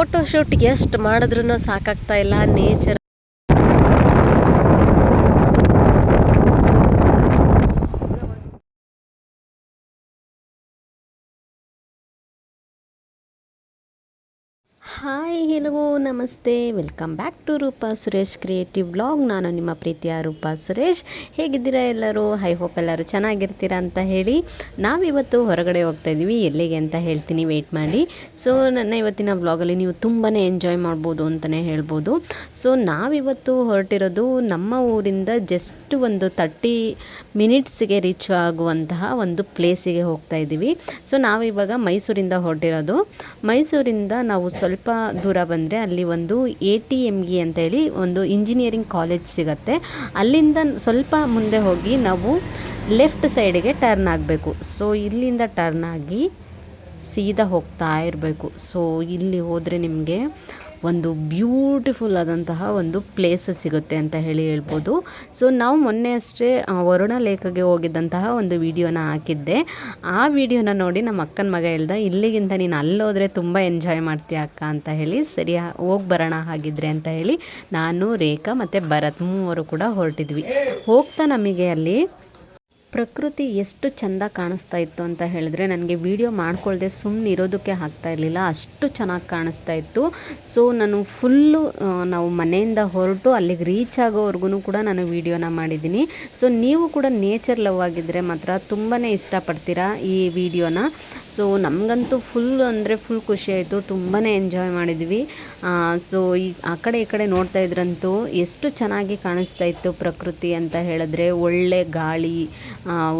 Photo shoot ಎಷ್ಟು ಮಾಡಿದ್ರು ಸಾಕಾಗ್ತಾ ಇಲ್ಲ. ನೇಚರ್ ಹಾಯ್ ಹೆಲೋ ನಮಸ್ತೆ. Welcome back to Roopa Suresh creative blog ನಾನು ನಿಮ್ಮ ಪ್ರೀತಿಯ ರೂಪಾ ಸುರೇಶ್. ಹೇಗಿದ್ದೀರಾ ಎಲ್ಲರೂ? ಹೈ ಹೋಪ್ ಎಲ್ಲರೂ ಚೆನ್ನಾಗಿರ್ತೀರಾ ಅಂತ ಹೇಳಿ ನಾವಿವತ್ತು ಹೊರಗಡೆ ಹೋಗ್ತಾ ಇದ್ದೀವಿ. ಎಲ್ಲಿಗೆ ಅಂತ ಹೇಳ್ತೀನಿ ವೆಯ್ಟ್ ಮಾಡಿ. ಸೊ ನನ್ನ ಇವತ್ತಿನ ಬ್ಲಾಗಲ್ಲಿ ನೀವು ತುಂಬಾ ಎಂಜಾಯ್ ಮಾಡ್ಬೋದು ಅಂತಲೇ ಹೇಳ್ಬೋದು. ಸೊ ನಾವಿವತ್ತು ಹೊರಟಿರೋದು ನಮ್ಮ ಊರಿಂದ ಜಸ್ಟ್ ಒಂದು ತರ್ಟಿ ಮಿನಿಟ್ಸ್ಗೆ ರೀಚ್ ಆಗುವಂತಹ ಒಂದು ಪ್ಲೇಸಿಗೆ ಹೋಗ್ತಾ ಇದ್ದೀವಿ. ಸೊ ನಾವಿವಾಗ ಮೈಸೂರಿಂದ ಹೊರಟಿರೋದು. ಮೈಸೂರಿಂದ ನಾವು ಸ್ವಲ್ಪ ದೂರ ಬಂದರೆ ಅಲ್ಲಿ ಒಂದು ಎ ಟಿ ಎಂ ಇ ಅಂತ ಹೇಳಿ ಒಂದು ಇಂಜಿನಿಯರಿಂಗ್ ಕಾಲೇಜ್ ಸಿಗುತ್ತೆ. ಅಲ್ಲಿಂದ ಸ್ವಲ್ಪ ಮುಂದೆ ಹೋಗಿ ನಾವು ಲೆಫ್ಟ್ ಸೈಡಿಗೆ ಟರ್ನ್ ಆಗಬೇಕು. ಸೊ ಇಲ್ಲಿಂದ ಟರ್ನ್ ಆಗಿ ಸೀದಾ ಹೋಗ್ತಾ ಇರಬೇಕು. ಸೊ ಇಲ್ಲಿ ಹೋದರೆ ನಿಮಗೆ ಒಂದು ಬ್ಯೂಟಿಫುಲ್ ಆದಂತಹ ಒಂದು ಪ್ಲೇಸ್ ಸಿಗುತ್ತೆ ಅಂತ ಹೇಳಿ ಹೇಳ್ಬೋದು. ಸೊ ನಾವು ಮೊನ್ನೆ ಅಷ್ಟೇ ವರುಣ ಲೇಖಗೆ ಹೋಗಿದ್ದಂತಹ ಒಂದು ವಿಡಿಯೋನ ಹಾಕಿದ್ದೆ. ಆ ವಿಡಿಯೋನ ನೋಡಿ ನಮ್ಮ ಅಕ್ಕನ ಮಗ ಹೇಳ್ದ, ಇಲ್ಲಿಗಿಂತ ನೀನು ಅಲ್ಲೋದ್ರೆ ತುಂಬ ಎಂಜಾಯ್ ಮಾಡ್ತೀಯ ಅಕ್ಕ? ಅಂತ ಹೇಳಿ, ಸರಿ ಹೋಗಿ ಬರೋಣ ಹಾಗಿದ್ರೆ ಅಂತ ಹೇಳಿ ನಾನು ರೇಖಾ ಮತ್ತು ಭರತ್ ಮೂವರು ಕೂಡ ಹೊರಟಿದ್ವಿ. ಹೋಗ್ತಾ ನಮಗೆ ಅಲ್ಲಿ ಪ್ರಕೃತಿ ಎಷ್ಟು ಚೆಂದ ಕಾಣಿಸ್ತಾ ಇತ್ತು ಅಂತ ಹೇಳಿದ್ರೆ ನನಗೆ ವಿಡಿಯೋ ಮಾಡ್ಕೊಳ್ಳದೆ ಸುಮ್ಮನೆ ಇರೋದಕ್ಕೆ ಆಗ್ತಾ ಇರಲಿಲ್ಲ. ಅಷ್ಟು ಚೆನ್ನಾಗಿ ಕಾಣಿಸ್ತಾ ಇತ್ತು. ಸೊ ನಾನು ಫುಲ್ಲು ನಾವು ಮನೆಯಿಂದ ಹೊರಟು ಅಲ್ಲಿಗೆ ರೀಚ್ ಆಗೋವರೆಗೂ ಕೂಡ ನಾನು ವೀಡಿಯೋನ ಮಾಡಿದ್ದೀನಿ. ಸೊ ನೀವು ಕೂಡ ನೇಚರ್ ಲವ್ ಆಗಿದ್ದರೆ ಮಾತ್ರ ತುಂಬಾ ಇಷ್ಟಪಡ್ತೀರಾ ಈ ವಿಡಿಯೋನ ಸೊ ನಮಗಂತೂ ಫುಲ್ ಅಂದರೆ ಫುಲ್ ಖುಷಿ ಆಯಿತು. ತುಂಬಾ ಎಂಜಾಯ್ ಮಾಡಿದ್ವಿ. ಸೊ ಈ, ಆ ಕಡೆ ಈ ಕಡೆ ನೋಡ್ತಾ ಇದ್ರಂತೂ ಎಷ್ಟು ಚೆನ್ನಾಗಿ ಕಾಣಿಸ್ತಾ ಇತ್ತು ಪ್ರಕೃತಿ ಅಂತ ಹೇಳಿದ್ರೆ ಒಳ್ಳೆ ಗಾಳಿ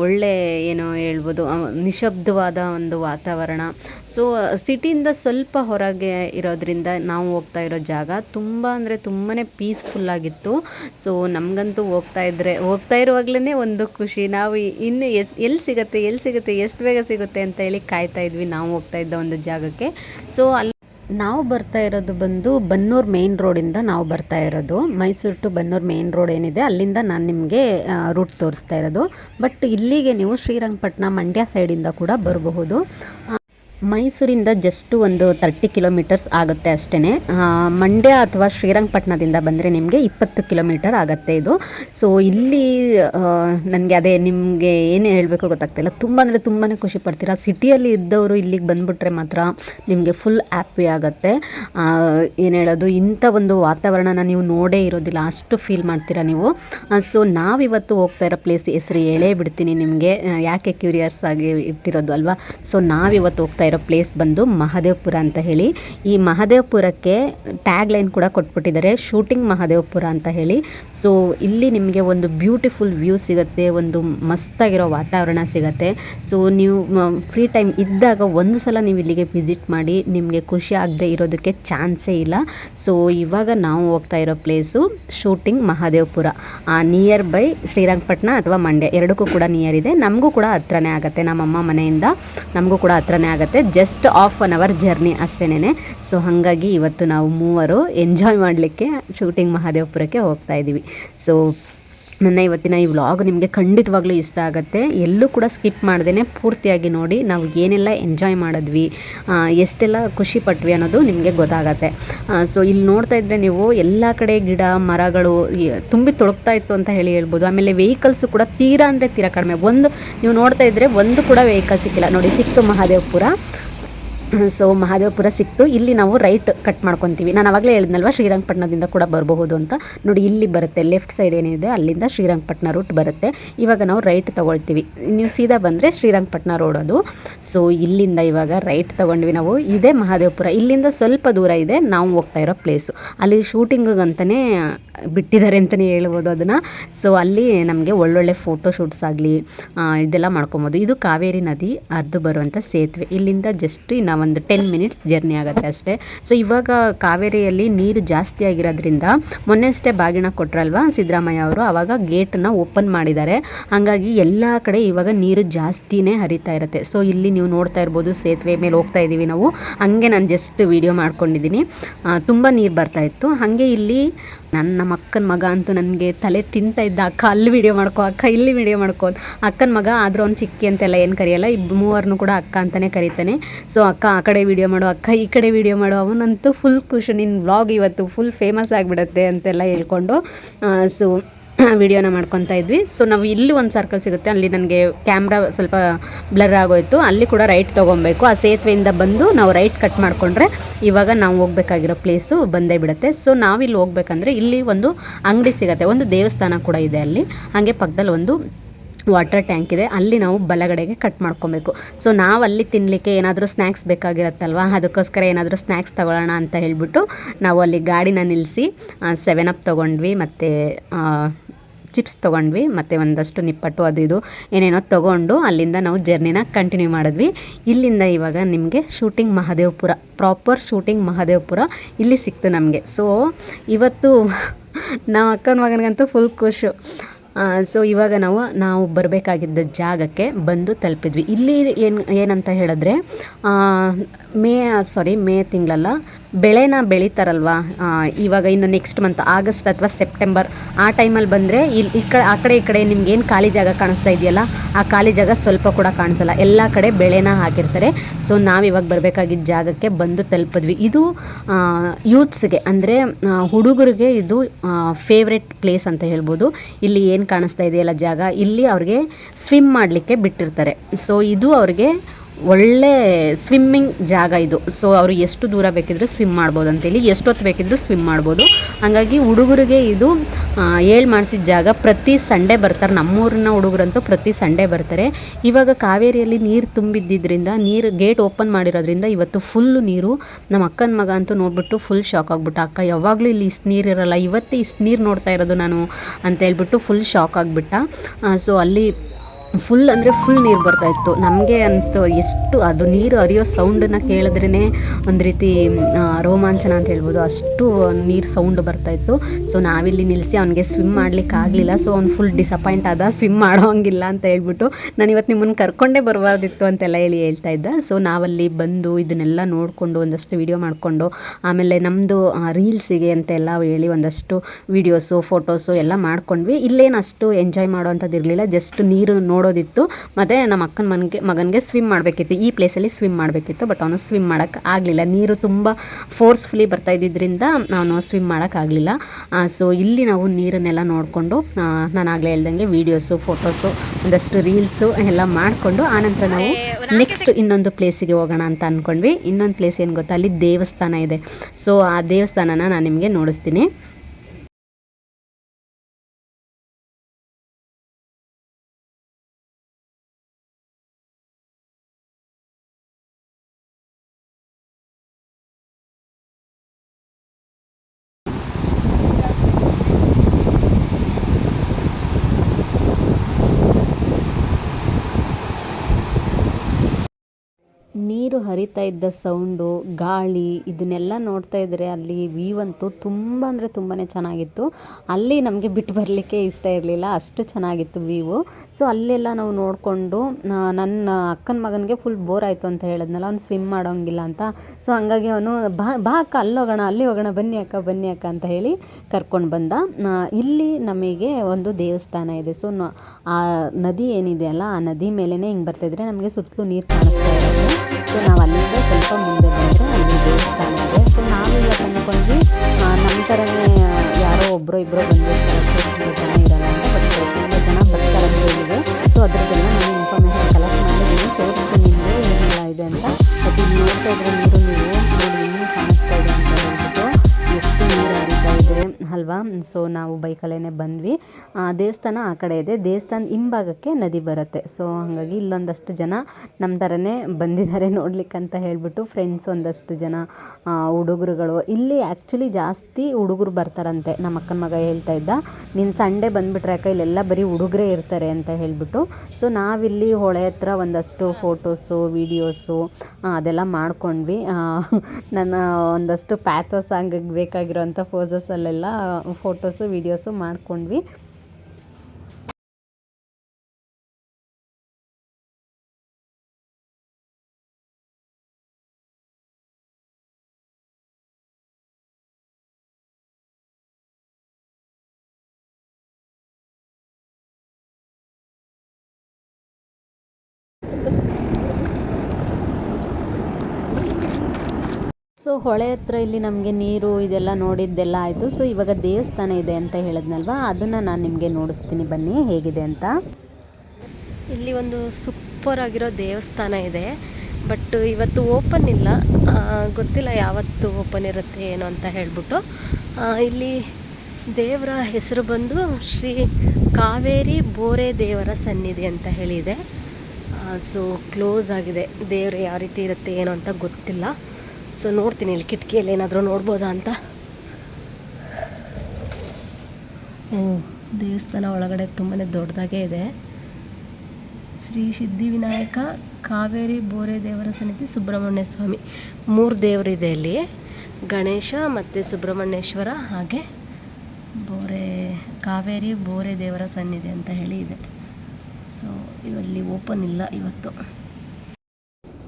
ಒಳ್ಳೆ ಏನೋ ಹೇಳ್ಬೋದು ನಿಶಬ್ದವಾದ ಒಂದು ವಾತಾವರಣ. ಸೊ ಸಿಟಿಯಿಂದ ಸ್ವಲ್ಪ ಹೊರಗೆ ಇರೋದ್ರಿಂದ ನಾವು ಹೋಗ್ತಾ ಇರೋ ಜಾಗ ತುಂಬ ಅಂದರೆ ತುಂಬಾ ಪೀಸ್ಫುಲ್ಲಾಗಿತ್ತು ಸೊ ನಮಗಂತೂ ಹೋಗ್ತಾ ಇದ್ರೆ, ಹೋಗ್ತಾ ಇರುವಾಗಲೇ ಒಂದು ಖುಷಿ. ನಾವು ಇನ್ನು ಎಲ್ಲಿ ಸಿಗುತ್ತೆ ಎಲ್ಲಿ ಸಿಗುತ್ತೆ, ಎಷ್ಟು ಬೇಗ ಸಿಗುತ್ತೆ ಅಂತ ಹೇಳಿ ಕಾಯ್ತಾ ಇದ್ವಿ, ನಾವು ಹೋಗ್ತಾ ಇದ್ದ ಒಂದು ಜಾಗಕ್ಕೆ. ಸೊ ಅಲ್ಲಿ ನಾವು ಬರ್ತಾ ಇರೋದು ಬಂದು ಬನ್ನೂರು ಮೇನ್ ರೋಡಿಂದ ನಾವು ಬರ್ತಾ ಇರೋದು. Mysuru to Bannur main road ಏನಿದೆ, ಅಲ್ಲಿಂದ ನಾನು ನಿಮಗೆ ರೂಟ್ ತೋರಿಸ್ತಾ ಇರೋದು. ಬಟ್ ಇಲ್ಲಿಗೆ ನೀವು ಶ್ರೀರಂಗಪಟ್ಟಣ ಮಂಡ್ಯ ಸೈಡಿಂದ ಕೂಡ ಬರಬಹುದು. ಮೈಸೂರಿಂದ ಜಸ್ಟ್ ಒಂದು ತರ್ಟಿ ಕಿಲೋಮೀಟರ್ಸ್ ಆಗುತ್ತೆ ಅಷ್ಟೇ ಮಂಡ್ಯ ಅಥವಾ ಶ್ರೀರಂಗಪಟ್ಟಣದಿಂದ ಬಂದರೆ ನಿಮಗೆ ಇಪ್ಪತ್ತು ಕಿಲೋಮೀಟರ್ ಆಗುತ್ತೆ ಇದು. ಸೊ ಇಲ್ಲಿ ನನಗೆ ಅದೇ ನಿಮಗೆ ಏನು ಹೇಳಬೇಕು ಗೊತ್ತಾಗ್ತಿಲ್ಲ ತುಂಬ ಅಂದರೆ ತುಂಬಾ ಖುಷಿ ಪಡ್ತೀರಾ? ಸಿಟಿಯಲ್ಲಿ ಇದ್ದವರು ಇಲ್ಲಿಗೆ ಬಂದುಬಿಟ್ರೆ ಮಾತ್ರ ನಿಮಗೆ ಫುಲ್ ಹ್ಯಾಪಿ ಆಗುತ್ತೆ. ಏನು ಹೇಳೋದು? ಇಂಥ ಒಂದು ವಾತಾವರಣನ ನೀವು ನೋಡೇ ಇರೋದಿಲ್ಲ. ಅಷ್ಟು ಫೀಲ್ ಮಾಡ್ತೀರಾ ನೀವು? ಸೊ ನಾವಿವತ್ತು ಹೋಗ್ತಾ ಇರೋ ಪ್ಲೇಸ್ ಹೆಸರು ಹೇಳೇ ಬಿಡ್ತೀನಿ ನಿಮಗೆ. ಯಾಕೆ ಕ್ಯೂರಿಯಸ್ ಆಗಿ ಇಟ್ಟಿರೋದು ಅಲ್ವಾ? ಸೊ ನಾವಿವತ್ತು ಹೋಗ್ತಾ ಇರೋ ಪ್ಲೇಸ್ ಬಂದು ಮಹಾದೇವಪುರ ಅಂತ ಹೇಳಿ. ಈ ಮಹದೇವಪುರಕ್ಕೆ ಟ್ಯಾಗ್ ಲೈನ್ ಕೂಡ ಕೊಟ್ಬಿಟ್ಟಿದ್ದಾರೆ. ಶೂಟಿಂಗ್ ಮಹಾದೇವಪುರ ಅಂತ ಹೇಳಿ. ಸೊ ಇಲ್ಲಿ ನಿಮಗೆ ಒಂದು ಬ್ಯೂಟಿಫುಲ್ ವ್ಯೂ ಸಿಗುತ್ತೆ, ಒಂದು ಮಸ್ತಾಗಿರೋ ವಾತಾವರಣ ಸಿಗುತ್ತೆ. ಸೊ ನೀವು ಫ್ರೀ ಟೈಮ್ ಇದ್ದಾಗ ಒಂದು ಸಲ ನೀವು ಇಲ್ಲಿಗೆ ವಿಸಿಟ್ ಮಾಡಿ ನಿಮಗೆ ಖುಷಿ ಆಗದೆ ಇರೋದಕ್ಕೆ ಚಾನ್ಸೇ ಇಲ್ಲ. ಸೊ ಇವಾಗ ನಾವು ಹೋಗ್ತಾ ಇರೋ place shooting Mahadevapura. Near by Srirangapatna ಅಥವಾ ಮಂಡ್ಯ. ಎರಡಕ್ಕೂ ಕೂಡ ನಿಯರ್ ಇದೆ. ನಮಗೂ ಕೂಡ ಹತ್ರನೇ ಆಗುತ್ತೆ. ನಮ್ಮಮ್ಮ ಮನೆಯಿಂದ ನಮಗೂ ಕೂಡ ಹತ್ರನೇ ಆಗುತ್ತೆ. Just of one hour journey ಅಷ್ಟೇನೆ ಸೊ ಹಾಗಾಗಿ ಇವತ್ತು ನಾವು ಮೂವರು ಎಂಜಾಯ್ ಮಾಡಲಿಕ್ಕೆ ಶೂಟಿಂಗ್ ಮಹಾದೇವಪುರಕ್ಕೆ ಹೋಗ್ತಾ ಇದ್ದೀವಿ ಸೊ ನನ್ನ ಇವತ್ತಿನ ಈ ವ್ಲಾಗ್ ನಿಮಗೆ ಖಂಡಿತವಾಗ್ಲೂ ಇಷ್ಟ ಆಗುತ್ತೆ. ಎಲ್ಲೂ ಕೂಡ ಸ್ಕಿಪ್ ಮಾಡ್ದೇ ಪೂರ್ತಿಯಾಗಿ ನೋಡಿ, ನಾವು ಏನೆಲ್ಲ ಎಂಜಾಯ್ ಮಾಡಿದ್ವಿ ಎಷ್ಟೆಲ್ಲ ಖುಷಿ ಪಟ್ವಿ ಅನ್ನೋದು ನಿಮಗೆ ಗೊತ್ತಾಗತ್ತೆ. ಸೊ ಇಲ್ಲಿ ನೋಡ್ತಾ ಇದ್ದರೆ ನೀವು ಎಲ್ಲ ಕಡೆ ಗಿಡ, ಮರಗಳು ತುಂಬಿ ತೊಳಗ್ತಾ ಇತ್ತು ಅಂತ ಹೇಳಿ ಹೇಳ್ಬೋದು. ಆಮೇಲೆ ವೆಹಿಕಲ್ಸು ಕೂಡ ತೀರಾ ಅಂದರೆ ತೀರಾ ಕಡಿಮೆ. ಒಂದು, ನೀವು ನೋಡ್ತಾ ಇದ್ದರೆ ಒಂದು ಕೂಡ ವೆಹಿಕಲ್ ಸಿಕ್ಕಿಲ್ಲ. ನೋಡಿ, ಸಿಕ್ತು ಮಹಾದೇವಪುರ. ಸೊ ಮಹಾದೇವಪುರ ಸಿಕ್ತು. ಇಲ್ಲಿ ನಾವು ರೈಟ್ ಕಟ್ ಮಾಡ್ಕೊತೀವಿ. ನಾನು ಅವಾಗಲೇ ಹೇಳಿದ್ನಲ್ವ ಶ್ರೀರಂಗಪಟ್ಟಣದಿಂದ ಕೂಡ ಬರಬಹುದು ಅಂತ. ನೋಡಿ, ಇಲ್ಲಿ ಬರುತ್ತೆ. ಲೆಫ್ಟ್ ಸೈಡ್ ಏನಿದೆ, ಅಲ್ಲಿಂದ ಶ್ರೀರಂಗಪಟ್ಟಣ ರೂಟ್ ಬರುತ್ತೆ. ಇವಾಗ ನಾವು ರೈಟ್ ತೊಗೊಳ್ತೀವಿ. ನೀವು ಸೀದಾ ಬಂದರೆ ಶ್ರೀರಂಗಪಟ್ಟಣ ರೋಡ್ ಅದು. ಸೊ ಇಲ್ಲಿಂದ ಇವಾಗ ರೈಟ್ ತೊಗೊಂಡ್ವಿ ನಾವು. ಇದೇ ಮಹಾದೇವಪುರ ಇಲ್ಲಿಂದ ಸ್ವಲ್ಪ ದೂರ ಇದೆ. ನಾವು ಹೋಗ್ತಾ ಇರೋ ಪ್ಲೇಸು ಅಲ್ಲಿ ಶೂಟಿಂಗಿಗಂತಲೇ ಬಿಟ್ಟಿದ್ದಾರೆ ಅಂತಲೇ ಹೇಳ್ಬೋದು ಅದನ್ನು. ಸೊ ಅಲ್ಲಿ ನಮಗೆ ಒಳ್ಳೊಳ್ಳೆ ಫೋಟೋ ಶೂಟ್ಸ್ ಆಗಲಿ ಇದೆಲ್ಲ ಮಾಡ್ಕೊಬೋದು. ಇದು ಕಾವೇರಿ ನದಿ ಅದು ಬರುವಂಥ ಸೇತುವೆ. ಇಲ್ಲಿಂದ ಜಸ್ಟ್ ಇನ್ನು ಒಂದು ಟೆನ್ ಮಿನಿಟ್ಸ್ ಜರ್ನಿ ಆಗುತ್ತೆ ಅಷ್ಟೇ. ಸೊ ಇವಾಗ ಕಾವೇರಿಯಲ್ಲಿ ನೀರು ಜಾಸ್ತಿ ಆಗಿರೋದ್ರಿಂದ ಮೊನ್ನೆ ಅಷ್ಟೇ ಬಾಗಿಣ ಕೊಟ್ರಲ್ವಾ ಸಿದ್ದರಾಮಯ್ಯ ಅವರು? ಆವಾಗ ಗೇಟನ್ನ ಓಪನ್ ಮಾಡಿದ್ದಾರೆ. ಹಾಗಾಗಿ ಎಲ್ಲ ಕಡೆ ಇವಾಗ ನೀರು ಜಾಸ್ತಿನೇ ಹರಿತಾ ಇರುತ್ತೆ. ಸೊ ಇಲ್ಲಿ ನೀವು ನೋಡ್ತಾ ಇರ್ಬೋದು, ಸೇತುವೆ ಮೇಲೆ ಹೋಗ್ತಾ ಇದ್ದೀವಿ ನಾವು. ಹಂಗೆ ನಾನು ಜಸ್ಟ್ ವಿಡಿಯೋ ಮಾಡ್ಕೊಂಡಿದ್ದೀನಿ. ತುಂಬ ನೀರು ಬರ್ತಾ ಇತ್ತು. ಹಾಗೆ ಇಲ್ಲಿ ನನ್ನ ನಮ್ಮ ಅಕ್ಕನ ಮಗ ಅಂತೂ ನನಗೆ ತಲೆ ತಿಂತ ಇದ್ದ. ಅಕ್ಕ, ಅಲ್ಲಿ ವಿಡಿಯೋ ಮಾಡ್ಕೋ, ಅಕ್ಕ, ಇಲ್ಲಿ ವಿಡಿಯೋ ಮಾಡ್ಕೋ ಅಕ್ಕನ ಮಗ ಆದರೂ ಅವ್ನು ಚಿಕ್ಕಿ ಅಂತೆಲ್ಲ ಏನು ಕರೆಯಲ್ಲ ಇಬ್ಬ ಮೂವರನ್ನು ಕೂಡ ಅಕ್ಕ ಅಂತಲೇ ಕರೀತಾನೆ. ಸೊ ಅಕ್ಕ ಆ ಕಡೆ ವಿಡಿಯೋ ಮಾಡು, ಅಕ್ಕ ಈ ಕಡೆ ವಿಡಿಯೋ ಮಾಡು. ಅವನಂತೂ ಫುಲ್ ಖುಷಿ ನಿನ್ನ ವ್ಲಾಗ್ ಇವತ್ತು ಫುಲ್ ಫೇಮಸ್ ಆಗಿಬಿಡುತ್ತೆ ಅಂತೆಲ್ಲ ಹೇಳ್ಕೊಂಡು ಸೊ ವಿಡಿಯೋನ ಮಾಡ್ಕೊತಾ ಇದ್ವಿ. ಸೊ ನಾವು ಇಲ್ಲಿ ಒಂದು ಸರ್ಕಲ್ ಸಿಗುತ್ತೆ. ಅಲ್ಲಿ ನನಗೆ ಕ್ಯಾಮ್ರಾ ಸ್ವಲ್ಪ ಬ್ಲರ್ ಆಗೋಯ್ತು. ಅಲ್ಲಿ ಕೂಡ ರೈಟ್ ತೊಗೊಬೇಕು. ಆ ಸೇತುವೆಯಿಂದ ಬಂದು ನಾವು ರೈಟ್ ಕಟ್ ಮಾಡಿಕೊಂಡ್ರೆ ಇವಾಗ ನಾವು ಹೋಗ್ಬೇಕಾಗಿರೋ ಪ್ಲೇಸು ಬಂದೇ ಬಿಡುತ್ತೆ. ಸೊ ನಾವಿಲ್ಲಿ ಹೋಗ್ಬೇಕಂದ್ರೆ ಇಲ್ಲಿ ಒಂದು ಅಂಗಡಿ ಸಿಗುತ್ತೆ. ಒಂದು ದೇವಸ್ಥಾನ ಕೂಡ ಇದೆ ಅಲ್ಲಿ. ಹಾಗೆ ಪಕ್ಕದಲ್ಲಿ ಒಂದು ವಾಟರ್ ಟ್ಯಾಂಕ್ ಇದೆ. ಅಲ್ಲಿ ನಾವು ಬಲಗಡೆಗೆ ಕಟ್ ಮಾಡ್ಕೊಬೇಕು. ಸೊ ನಾವು ಅಲ್ಲಿ ತಿನ್ನಲಿಕ್ಕೆ ಏನಾದರೂ ಸ್ನ್ಯಾಕ್ಸ್ ಬೇಕಾಗಿರುತ್ತಲ್ವಾ? ಅದಕ್ಕೋಸ್ಕರ ಏನಾದರೂ ಸ್ನ್ಯಾಕ್ಸ್ ತೊಗೊಳ್ಳೋಣ ಅಂತ ಹೇಳಿಬಿಟ್ಟು ನಾವು ಅಲ್ಲಿ ಗಾಡಿನ ನಿಲ್ಲಿಸಿ ಸೆವೆನ್ ಅಪ್ ತೊಗೊಂಡ್ವಿ. ಮತ್ತು ಚಿಪ್ಸ್ ತೊಗೊಂಡ್ವಿ. ಮತ್ತು ಒಂದಷ್ಟು ನಿಪ್ಪಟ್ಟು ಅದು ಇದು ಏನೇನೋ ತೊಗೊಂಡು ಅಲ್ಲಿಂದ ನಾವು ಜರ್ನಿನ ಕಂಟಿನ್ಯೂ ಮಾಡಿದ್ವಿ. ಇಲ್ಲಿಂದ ಇವಾಗ ನಿಮಗೆ shooting Mahadevapura proper shooting Mahadevapura ಇಲ್ಲಿ ಸಿಕ್ತು ನಮಗೆ. ಸೊ ಇವತ್ತು ನಮ್ಮ ಅಕ್ಕನ ಮಗನಿಗಂತೂ ಫುಲ್ ಖುಷು. ಸೊ ಇವಾಗ ನಾವು ನಾವು ಬರಬೇಕಾಗಿದ್ದ ಜಾಗಕ್ಕೆ ಬಂದು ತಲುಪಿದ್ವಿ. ಇಲ್ಲಿ ಏನು, ಏನಂತ ಹೇಳಿದ್ರೆ ಮೇ ಸಾರಿ ಮೇ ತಿಂಗಳಲ್ಲ ಬೆಳೆನ ಬೆಳೀತಾರಲ್ವ? ಇವಾಗ ಇನ್ನು ನೆಕ್ಸ್ಟ್ ಮಂತ್ ಆಗಸ್ಟ್ ಅಥವಾ ಸೆಪ್ಟೆಂಬರ್ ಆ ಟೈಮಲ್ಲಿ ಬಂದರೆ ಇಲ್ಲಿ ಈ ಕಡೆ, ಆ ಕಡೆ, ಈ ಕಡೆ ನಿಮ್ಗೆ ಏನು ಖಾಲಿ ಜಾಗ ಕಾಣಿಸ್ತಾ ಇದೆಯಲ್ಲ, ಆ ಖಾಲಿ ಜಾಗ ಸ್ವಲ್ಪ ಕೂಡ ಕಾಣಿಸಲ್ಲ. ಎಲ್ಲ ಕಡೆ ಬೆಳೆನ ಹಾಕಿರ್ತಾರೆ. ಸೊ ನಾವಿವಾಗ ಬರಬೇಕಾಗಿದ್ದ ಜಾಗಕ್ಕೆ ಬಂದು ತಲುಪಿದ್ವಿ. ಇದು ಯೂತ್ಸ್ಗೆ ಅಂದರೆ ಹುಡುಗರಿಗೆ ಇದು ಫೇವ್ರೆಟ್ ಪ್ಲೇಸ್ ಅಂತ ಹೇಳ್ಬೋದು. ಇಲ್ಲಿ ಏನು ಕಾಣಿಸ್ತಾ ಇದೆಯಲ್ಲ ಜಾಗ, ಇಲ್ಲಿ ಅವ್ರಿಗೆ ಸ್ವಿಮ್ ಮಾಡಲಿಕ್ಕೆ ಬಿಟ್ಟಿರ್ತಾರೆ. ಸೊ ಇದು ಅವ್ರಿಗೆ ಒಳ್ಳೆ ಸ್ವಿಮ್ಮಿಂಗ್ ಜಾಗ ಇದು. ಸೊ ಅವರು ಎಷ್ಟು ದೂರ ಬೇಕಿದ್ರೂ ಸ್ವಿಮ್ ಮಾಡ್ಬೋದು ಅಂತೇಳಿ ಎಷ್ಟೊತ್ತು ಬೇಕಿದ್ರೂ ಸ್ವಿಮ್ ಮಾಡ್ಬೋದು. ಹಾಗಾಗಿ ಹುಡುಗರಿಗೆ ಇದು ಏಳು ಮಾಡಿಸಿದ ಜಾಗ ಪ್ರತಿ ಸಂಡೇ ಬರ್ತಾರೆ. ನಮ್ಮೂರಿನ ಹುಡುಗರಂತೂ ಪ್ರತಿ ಸಂಡೇ ಬರ್ತಾರೆ. ಇವಾಗ ಕಾವೇರಿಯಲ್ಲಿ ನೀರು ತುಂಬಿದ್ದಿದ್ದರಿಂದ ನೀರು ಗೇಟ್ ಓಪನ್ ಮಾಡಿರೋದ್ರಿಂದ ಇವತ್ತು ಫುಲ್ಲು ನೀರು. ನಮ್ಮ ಅಕ್ಕನ ಮಗ ಅಂತೂ ನೋಡ್ಬಿಟ್ಟು ಫುಲ್ ಶಾಕ್ ಆಗ್ಬಿಟ್ಟು. ಅಕ್ಕ, ಯಾವಾಗಲೂ ಇಲ್ಲಿ ಇಷ್ಟು ನೀರು ಇರೋಲ್ಲ, ಇವತ್ತೇ ಇಷ್ಟು ನೀರು ನೋಡ್ತಾ ಇರೋದು ನಾನು ಅಂತ ಹೇಳ್ಬಿಟ್ಟು ಫುಲ್ ಶಾಕ್ ಆಗಿಬಿಟ್ಟ. ಸೊ ಅಲ್ಲಿ ಫುಲ್ ಅಂದರೆ ಫುಲ್ ನೀರು ಬರ್ತಾ ಇತ್ತು. ನಮಗೆ ಅನಿಸ್ತು, ಎಷ್ಟು ಅದು ನೀರು ಹರಿಯೋ ಸೌಂಡನ್ನು ಕೇಳಿದ್ರೇ ಒಂದು ರೀತಿ ರೋಮಾಂಚನ ಅಂತ ಹೇಳ್ಬೋದು. ಅಷ್ಟು ನೀರು ಸೌಂಡ್ ಬರ್ತಾಯಿತ್ತು ಸೊ ನಾವಿಲ್ಲಿ ನಿಲ್ಲಿಸಿ ಅವನಿಗೆ ಸ್ವಿಮ್ ಮಾಡ್ಲಿಕ್ಕೆ ಆಗಲಿಲ್ಲ. ಸೊ ಅವ್ನು ಫುಲ್ ಡಿಸಪಾಯಿಂಟ್ ಆದ ಸ್ವಿಮ್ ಮಾಡೋಂಗಿಲ್ಲ ಅಂತ ಹೇಳ್ಬಿಟ್ಟು ನಾನು ಇವತ್ತು ನಿಮ್ಮನ್ನು ಕರ್ಕೊಂಡೇ ಬರಬಾರ್ದಿತ್ತು ಅಂತೆಲ್ಲ ಹೇಳಿ ಹೇಳ್ತಾ ಇದ್ದ. ಸೊ ನಾವಲ್ಲಿ ಬಂದು ಇದನ್ನೆಲ್ಲ ನೋಡಿಕೊಂಡು ಒಂದಷ್ಟು ವಿಡಿಯೋ ಮಾಡಿಕೊಂಡು, ಆಮೇಲೆ ನಮ್ಮದು ರೀಲ್ಸಿಗೆ ಅಂತೆಲ್ಲ ಹೇಳಿ ಒಂದಷ್ಟು ವೀಡಿಯೋಸು ಫೋಟೋಸು ಎಲ್ಲ ಮಾಡ್ಕೊಂಡ್ವಿ. ಇಲ್ಲೇನು ಅಷ್ಟು ಎಂಜಾಯ್ ಮಾಡೋವಂಥದ್ದು ಇರಲಿಲ್ಲ. ಜಸ್ಟ್ ನೀರು ನೋಡಿ ನೋಡೋದಿತ್ತು. ಮತ್ತು ನಮ್ಮ ಅಕ್ಕನ ಮನೆಗೆ ಮಗನಿಗೆ ಸ್ವಿಮ್ ಮಾಡಬೇಕಿತ್ತು. ಈ ಪ್ಲೇಸಲ್ಲಿ ಸ್ವಿಮ್ ಮಾಡಬೇಕಿತ್ತು ಬಟ್ ಅವನು ಸ್ವಿಮ್ ಮಾಡೋಕ್ಕೆ ಆಗಲಿಲ್ಲ. ನೀರು ತುಂಬ ಫೋರ್ಸ್ಫುಲಿ ಬರ್ತಾ ಇದ್ದಿದ್ದರಿಂದ ನಾನು ಸ್ವಿಮ್ ಮಾಡೋಕ್ಕಾಗಲಿಲ್ಲ ಸೊ ಇಲ್ಲಿ ನಾವು ನೀರನ್ನೆಲ್ಲ ನೋಡಿಕೊಂಡು ನಾನು ಆಗಲೇ ಹೇಳ್ದಂಗೆ ವೀಡಿಯೋಸು ಫೋಟೋಸು ಒಂದಷ್ಟು ರೀಲ್ಸು ಎಲ್ಲ ಮಾಡಿಕೊಂಡು ಆನಂತರ ನಾವು ನೆಕ್ಸ್ಟ್ ಇನ್ನೊಂದು ಪ್ಲೇಸಿಗೆ ಹೋಗೋಣ ಅಂತ ಅಂದ್ಕೊಂಡ್ವಿ ಇನ್ನೊಂದು ಪ್ಲೇಸ್ ಏನು ಗೊತ್ತಾ? ಅಲ್ಲಿ ದೇವಸ್ಥಾನ ಇದೆ. ಸೊ ಆ ದೇವಸ್ಥಾನನ ನಾನು ನಿಮಗೆ ನೋಡಿಸ್ತೀನಿ ನೀರು ಹರಿತಾ ಇದ್ದ ಸೌಂಡು, ಗಾಳಿ ಇದನ್ನೆಲ್ಲ ನೋಡ್ತಾ ಇದ್ದರೆ ಅಲ್ಲಿ ವ್ಯೂ ಅಂತೂ ತುಂಬ ಅಂದರೆ ತುಂಬಾ ಚೆನ್ನಾಗಿತ್ತು. ಅಲ್ಲಿ ನಮಗೆ ಬಿಟ್ಟು ಬರಲಿಕ್ಕೆ ಇಷ್ಟ ಇರಲಿಲ್ಲ, ಅಷ್ಟು ಚೆನ್ನಾಗಿತ್ತು ವ್ಯೂ ಸೊ ಅಲ್ಲೆಲ್ಲ ನಾವು ನೋಡಿಕೊಂಡು ನನ್ನ ಅಕ್ಕನ ಮಗನಿಗೆ ಫುಲ್ ಬೋರ್ ಆಯಿತು ಅಂತ ಹೇಳಿದ್ನಲ್ಲ, ಅವ್ನು ಸ್ವಿಮ್ ಮಾಡೋಂಗಿಲ್ಲ ಅಂತ. ಸೊ ಹಂಗಾಗಿ ಅವನು ಬಾ ಬಾ ಅಕ್ಕ, ಅಲ್ಲಿ ಹೋಗೋಣ ಅಲ್ಲಿ ಹೋಗೋಣ, ಬನ್ನಿ ಅಕ್ಕ ಬನ್ನಿ ಅಕ್ಕ ಅಂತ ಹೇಳಿ ಕರ್ಕೊಂಡು ಬಂದ. ಇಲ್ಲಿ ನಮಗೆ ಒಂದು ದೇವಸ್ಥಾನ ಇದೆ. ಸೊ ಆ ನದಿ ಏನಿದೆ ಅಲ್ಲ, ಆ ನದಿ ಮೇಲೇ ಹಿಂಗೆ ಬರ್ತಾಯಿದ್ರೆ ನಮಗೆ ಸುತ್ತಲೂ ನೀರು ಕಾಣಿಸ್ತಾ ಇರೋದು. ಸೊ ನಾವು ಅಲ್ಲಿಂದ ಸ್ವಲ್ಪ ಮುಂದೆ ಬಂದರೆ ಅಲ್ಲಿ ದೇವಸ್ಥಾನ ಇದೆ. ಸೊ ನಾವು ಇವಾಗ ಅಂದ್ಕೊಂಡ್ವಿ ನಮ್ಮ ಥರನೇ ಯಾರೋ ಒಬ್ಬರು ಇಬ್ಬರು ಬಂದಿರ್ತಾರೆ. ಜನ ಇರಲ್ಲ ಅಂತ ಬಟ್ ತುಂಬ ಜನ ಬರ್ತಾರೆ ಅಂತ ಹೇಳಿದೆ ಸೊ ಅದ್ರದ್ದೆಲ್ಲ ನಾನು ಇನ್ಫಾರ್ಮೇಷನ್ ಕಲೆಕ್ಟ್ ಮಾಡಿದ್ದೀನಿ ತೋರಿಸ್ತೀನಿ ನಿಮಗೆ ಏನೆಲ್ಲ ಇದೆ ಅಂತ ಇಲ್ಲಿ ನೋಡ್ತಾ ಇದ್ರೆ ನೀರು ನೀವು ಅಲ್ವಾ? ಸೊ ನಾವು ಬೈಕಲ್ಲೇ ಬಂದ್ವಿ. ದೇವಸ್ಥಾನ ಆ ಕಡೆ ಇದೆ. ದೇವಸ್ಥಾನ ಹಿಂಭಾಗಕ್ಕೆ ನದಿ ಬರುತ್ತೆ. ಸೊ ಹಾಗಾಗಿ ಇಲ್ಲೊಂದಷ್ಟು ಜನ ನಮ್ಮ ಥರನೇ ಬಂದಿದ್ದಾರೆ ನೋಡ್ಲಿಕ್ಕೆ ಅಂತ ಹೇಳಿಬಿಟ್ಟು ಫ್ರೆಂಡ್ಸ್ ಒಂದಷ್ಟು ಜನ ಹುಡುಗರುಗಳು. ಇಲ್ಲಿ ಆ್ಯಕ್ಚುಲಿ ಜಾಸ್ತಿ ಹುಡುಗರು ಬರ್ತಾರಂತೆ. ನಮ್ಮ ಅಕ್ಕನ ಮಗ ಹೇಳ್ತಾ ಇದ್ದ, ನೀನು ಸಂಡೇ ಬಂದುಬಿಟ್ರೆ ಅಕ್ಕ ಇಲ್ಲೆಲ್ಲ ಬರೀ ಹುಡುಗರೇ ಇರ್ತಾರೆ? ಅಂತ ಹೇಳಿಬಿಟ್ಟು. ಸೊ ನಾವಿಲ್ಲಿ ಹೊಳೆ ಹತ್ರ ಒಂದಷ್ಟು ಫೋಟೋಸು ವೀಡಿಯೋಸು ಅದೆಲ್ಲ ಮಾಡ್ಕೊಂಡ್ವಿ. ನನ್ನ ಒಂದಷ್ಟು ಪ್ಯಾಥೋ ಸಾಂಗಿಗೆ ಬೇಕಾಗಿರೋಂಥ ಫೋಸಸಲ್ಲೆಲ್ಲ ಫೋಟೋಸು ವೀಡಿಯೋಸು ಮಾಡ್ಕೊಂಡ್ವಿ. ಸೊ ಹೊಳೆ ಹತ್ರ ಇಲ್ಲಿ ನಮಗೆ ನೀರು ಇದೆಲ್ಲ ನೋಡಿದ್ದೆಲ್ಲ ಆಯಿತು. ಸೊ ಇವಾಗ ದೇವಸ್ಥಾನ ಇದೆ ಅಂತ ಹೇಳಿದ್ನಲ್ವ? ಅದನ್ನು ನಾನು ನಿಮಗೆ ನೋಡಿಸ್ತೀನಿ ಬನ್ನಿ, ಹೇಗಿದೆ ಅಂತ. ಇಲ್ಲಿ ಒಂದು ಸೂಪರ್ ಆಗಿರೋ ದೇವಸ್ಥಾನ ಇದೆ. ಬಟ್ ಇವತ್ತು ಓಪನ್ ಇಲ್ಲ. ಗೊತ್ತಿಲ್ಲ ಯಾವತ್ತು ಓಪನ್ ಇರುತ್ತೆ, ಏನು ಅಂತ ಹೇಳ್ಬಿಟ್ಟು. ಇಲ್ಲಿ ದೇವರ ಹೆಸರು ಬಂದು ಶ್ರೀ ಕಾವೇರಿ ಬೋರೆ ದೇವರ ಸನ್ನಿಧಿ ಅಂತ ಹೇಳಿದೆ. ಸೊ ಕ್ಲೋಸ್ ಆಗಿದೆ. ದೇವರು ಯಾವ ರೀತಿ ಇರುತ್ತೆ, ಏನು ಅಂತ ಗೊತ್ತಿಲ್ಲ. ಸೊ ನೋಡ್ತೀನಿ ಇಲ್ಲಿ ಕಿಟಕಿಯಲ್ಲಿ ಏನಾದರೂ ನೋಡ್ಬೋದಾ ಅಂತ. ಓ, ದೇವಸ್ಥಾನ ಒಳಗಡೆ ತುಂಬಾ ದೊಡ್ಡದಾಗೇ ಇದೆ. ಶ್ರೀ ಸಿದ್ಧಿವಿನಾಯಕ ಕಾವೇರಿ ಬೋರೆ ದೇವರ ಸನ್ನಿಧಿ ಸುಬ್ರಹ್ಮಣ್ಯ ಸ್ವಾಮಿ. ಮೂರು ದೇವರಿದೆ ಇಲ್ಲಿ. ಗಣೇಶ ಮತ್ತು ಸುಬ್ರಹ್ಮಣ್ಯೇಶ್ವರ ಹಾಗೆ ಬೋರೆ, ಕಾವೇರಿ ಬೋರೆ ದೇವರ ಸನ್ನಿಧಿ ಅಂತ ಹೇಳಿ ಇದೆ. ಸೊ ಇವಲ್ಲಿ ಓಪನ್ ಇಲ್ಲ ಇವತ್ತು.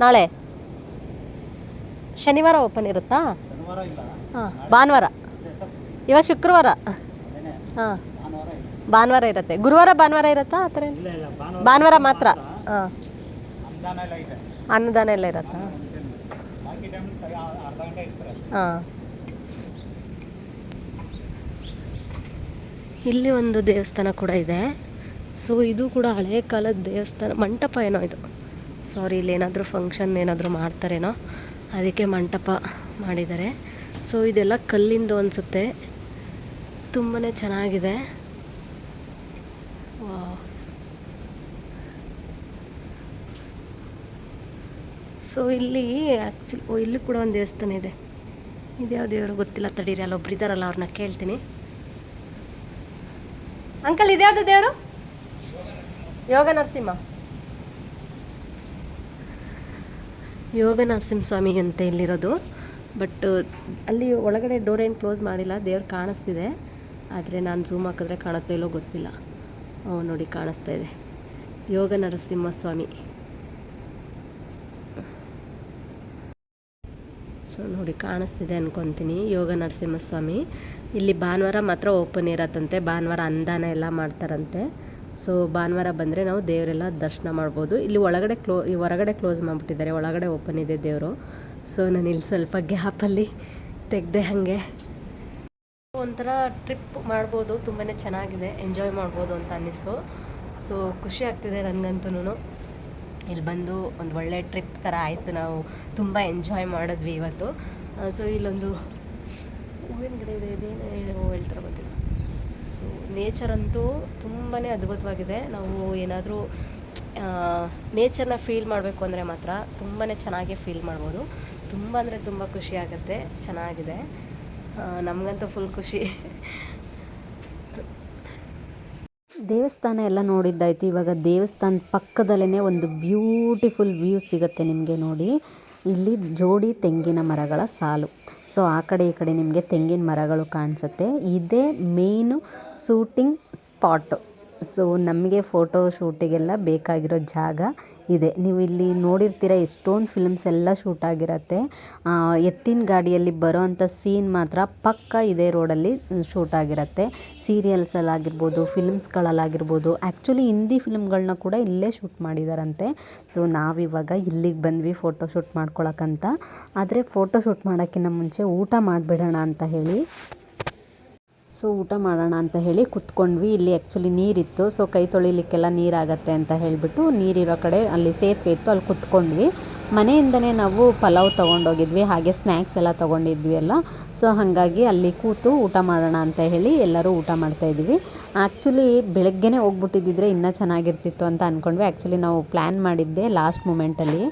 ನಾಳೆ ಶನಿವಾರ ಓಪನ್ ಇರುತ್ತಾ? ಹಾಂ ಭಾನುವಾರ. ಇವತ್ತು ಶುಕ್ರವಾರ. ಹಾಂ. ಭಾನುವಾರ ಇರುತ್ತೆ. ಗುರುವಾರ ಭಾನುವಾರ ಇರುತ್ತಾ? ಆ ಥರ? ಭಾನುವಾರ ಮಾತ್ರ. ಹಾಂ. ಅನ್ನದಾನ ಎಲ್ಲ ಇರತ್ತಾ? ಹಾಂ. ಇಲ್ಲಿ ಒಂದು ದೇವಸ್ಥಾನ ಕೂಡ ಇದೆ. ಸೊ ಇದು ಕೂಡ ಹಳೆಯ ಕಾಲದ ದೇವಸ್ಥಾನ. ಮಂಟಪ ಏನೋ ಇದು. ಸಾರಿ ಇಲ್ಲಿ ಏನಾದರೂ ಫಂಕ್ಷನ್ ಏನಾದರೂ ಮಾಡ್ತಾರೇನೋ. ಅದಕ್ಕೆ ಮಂಟಪ ಮಾಡಿದ್ದಾರೆ. ಸೊ ಇದೆಲ್ಲ ಕಲ್ಲಿಂದು ಅನಿಸುತ್ತೆ. ತುಂಬಾ ಚೆನ್ನಾಗಿದೆ. ಸೊ ಇಲ್ಲಿ ಆ್ಯಕ್ಚುಲಿ ಇಲ್ಲಿ ಕೂಡ ಒಂದು ದೇವಸ್ಥಾನ ಇದೆ. ಇದ್ಯಾವ ದೇವರು ಗೊತ್ತಿಲ್ಲ, ತಡೀರಿ ಅಲ್ಲೊಬ್ರು ಇದ್ದಾರಲ್ಲ ಅವ್ರನ್ನ ಕೇಳ್ತೀನಿ. ಅಂಕಲ್, ಇದ್ಯಾವುದು ದೇವರು? ಯೋಗ ನರಸಿಂಹ. ಯೋಗ ನರಸಿಂಹಸ್ವಾಮಿ ಅಂತ ಇಲ್ಲಿರೋದು. ಬಟ್ ಅಲ್ಲಿ ಒಳಗಡೆ ಡೋರ್ ಏನು ಕ್ಲೋಸ್ ಮಾಡಿಲ್ಲ. ದೇವ್ರು ಕಾಣಿಸ್ತಿದೆ. ಆದರೆ ನಾನು ಝೂಮ್ ಹಾಕಿದ್ರೆ ಕಾಣುತ್ತೋ ಇಲ್ಲೋ ಗೊತ್ತಿಲ್ಲ. ನೋಡಿ ಕಾಣಿಸ್ತಾ ಇದೆ. ಯೋಗ ನರಸಿಂಹಸ್ವಾಮಿ ಸೊ ನೋಡಿ ಕಾಣಿಸ್ತಿದೆ ಅನ್ಕೊತೀನಿ. ಯೋಗ ನರಸಿಂಹಸ್ವಾಮಿ ಇಲ್ಲಿ ಭಾನುವಾರ ಮಾತ್ರ ಓಪನ್ ಇರತ್ತಂತೆ. ಭಾನುವಾರ ಅಂದಾನ ಎಲ್ಲ ಮಾಡ್ತಾರಂತೆ. ಸೊ ಭಾನುವಾರ ಬಂದರೆ ನಾವು ದೇವರೆಲ್ಲ ದರ್ಶನ ಮಾಡ್ಬೋದು. ಇಲ್ಲಿ ಒಳಗಡೆ ಕ್ಲೋ ಹೊರಗಡೆ ಕ್ಲೋಸ್ ಮಾಡಿಬಿಟ್ಟಿದ್ದಾರೆ. ಒಳಗಡೆ ಓಪನ್ ಇದೆ ದೇವರು. ಸೊ ನಾನು ಇಲ್ಲಿ ಸ್ವಲ್ಪ ಗ್ಯಾಪಲ್ಲಿ ತೆಗೆದೆ ಹಾಗೆ. ಒಂಥರ ಟ್ರಿಪ್ ಮಾಡ್ಬೋದು. ತುಂಬಾ ಚೆನ್ನಾಗಿದೆ. ಎಂಜಾಯ್ ಮಾಡ್ಬೋದು ಅಂತ ಅನ್ನಿಸ್ತು. ಸೊ ಖುಷಿ ಆಗ್ತಿದೆ ನನಗಂತೂ ಇಲ್ಲಿ ಬಂದು ಒಂದು ಒಳ್ಳೆ ಟ್ರಿಪ್ ಥರ ಆಯಿತು. ನಾವು ತುಂಬ ಎಂಜಾಯ್ ಮಾಡಿದ್ವಿ ಇವತ್ತು. ಸೊ ಇಲ್ಲೊಂದು ಹೂವಿನ ಗಿಡ ಇದೆ. ಇದೇನು ಹೇಳ್ತಾರೆ ಗೊತ್ತಿಲ್ಲ. ನೇಚರ್ ಅಂತೂ ತುಂಬಾ ಅದ್ಭುತವಾಗಿದೆ. ನಾವು ಏನಾದರೂ ನೇಚರ್ನ ಫೀಲ್ ಮಾಡಬೇಕು ಅಂದರೆ ಮಾತ್ರ ತುಂಬಾ ಚೆನ್ನಾಗಿ ಫೀಲ್ ಮಾಡ್ಬೋದು. ತುಂಬ ಅಂದರೆ ತುಂಬ ಖುಷಿ ಆಗುತ್ತೆ, ಚೆನ್ನಾಗಿದೆ. ನಮಗಂತೂ ಫುಲ್ ಖುಷಿ. ದೇವಸ್ಥಾನ ಎಲ್ಲ ನೋಡಿದ್ದಾಯ್ತು. ಇವಾಗ ದೇವಸ್ಥಾನ ಪಕ್ಕದಲ್ಲೇ ಒಂದು ಬ್ಯೂಟಿಫುಲ್ ವ್ಯೂ ಸಿಗುತ್ತೆ ನಿಮಗೆ ನೋಡಿ. ಇಲ್ಲಿ ಜೋಡಿ ತೆಂಗಿನ ಮರಗಳ ಸಾಲು. ಸೊ ಆ ಕಡೆ, ಈ ಕಡೆ ನಿಮಗೆ ತೆಂಗಿನ ಮರಗಳು ಕಾಣಿಸುತ್ತೆ. ಇದೇ ಮೇಯ್ನು ಸೂಟಿಂಗ್ ಸ್ಪಾಟು ಸೊ ನಮಗೆ ಫೋಟೋ ಶೂಟಿಗೆಲ್ಲ ಬೇಕಾಗಿರೋ ಜಾಗ ಇದೆ. ನೀವು ಇಲ್ಲಿ ನೋಡಿರ್ತೀರ ಎಷ್ಟೊಂದು ಫಿಲ್ಮ್ಸ್ ಎಲ್ಲ ಶೂಟ್ ಆಗಿರತ್ತೆ. ಎತ್ತಿನ ಗಾಡಿಯಲ್ಲಿ ಬರೋ ಅಂಥ ಸೀನ್ ಮಾತ್ರ ಪಕ್ಕ ಇದೇ ರೋಡಲ್ಲಿ ಶೂಟ್ ಆಗಿರತ್ತೆ. ಸೀರಿಯಲ್ಸಲ್ಲಾಗಿರ್ಬೋದು ಫಿಲ್ಮ್ಸ್ಗಳಲ್ಲಾಗಿರ್ಬೋದು ಆ್ಯಕ್ಚುಲಿ ಹಿಂದಿ ಫಿಲ್ಮ್ಗಳನ್ನ ಕೂಡ ಇಲ್ಲೇ ಶೂಟ್ ಮಾಡಿದಾರಂತೆ. ಸೊ ನಾವಿವಾಗ ಇಲ್ಲಿಗೆ ಬಂದ್ವಿ ಫೋಟೋ ಶೂಟ್ ಮಾಡ್ಕೊಳಕ್ಕಂತ. ಆದರೆ ಫೋಟೋ ಶೂಟ್ ಮಾಡೋಕ್ಕಿಂತ ಮುಂಚೆ ಊಟ ಮಾಡಿಬಿಡೋಣ ಅಂತ ಹೇಳಿ ಸೊ ಊಟ ಮಾಡೋಣ ಅಂತ ಹೇಳಿ ಕುತ್ಕೊಂಡ್ವಿ. ಇಲ್ಲಿ ಆ್ಯಕ್ಚುಲಿ ನೀರಿತ್ತು. ಸೊ ಕೈ ತೊಳಿಲಿಕ್ಕೆಲ್ಲ ನೀರಾಗತ್ತೆ ಅಂತ ಹೇಳಿಬಿಟ್ಟು ನೀರಿರೋ ಕಡೆ ಅಲ್ಲಿ ಸೇತುವೆ ಇತ್ತು. ಅಲ್ಲಿ ಕುತ್ಕೊಂಡ್ವಿ. ಮನೆಯಿಂದನೇ ನಾವು ಪಲಾವ್ ತೊಗೊಂಡೋಗಿದ್ವಿ. ಹಾಗೆ ಸ್ನ್ಯಾಕ್ಸ್ ಎಲ್ಲ ತೊಗೊಂಡಿದ್ವಿ ಅಲ್ಲ ಸೊ ಹಾಗಾಗಿ ಅಲ್ಲಿ ಕೂತು ಊಟ ಮಾಡೋಣ ಅಂತ ಹೇಳಿ ಎಲ್ಲರೂ ಊಟ ಮಾಡ್ತಾಯಿದ್ವಿ ಆ್ಯಕ್ಚುಲಿ ಬೆಳಗ್ಗೆನೇ ಹೋಗ್ಬಿಟ್ಟಿದ್ದಿದ್ರೆ ಇನ್ನೂ ಚೆನ್ನಾಗಿರ್ತಿತ್ತು ಅಂತ ಅಂದ್ಕೊಂಡ್ವಿ ಆ್ಯಕ್ಚುಲಿ ನಾವು ಪ್ಲ್ಯಾನ್ ಮಾಡಿದ್ದೆ ಲಾಸ್ಟ್ ಮೂಮೆಂಟಲ್ಲಿ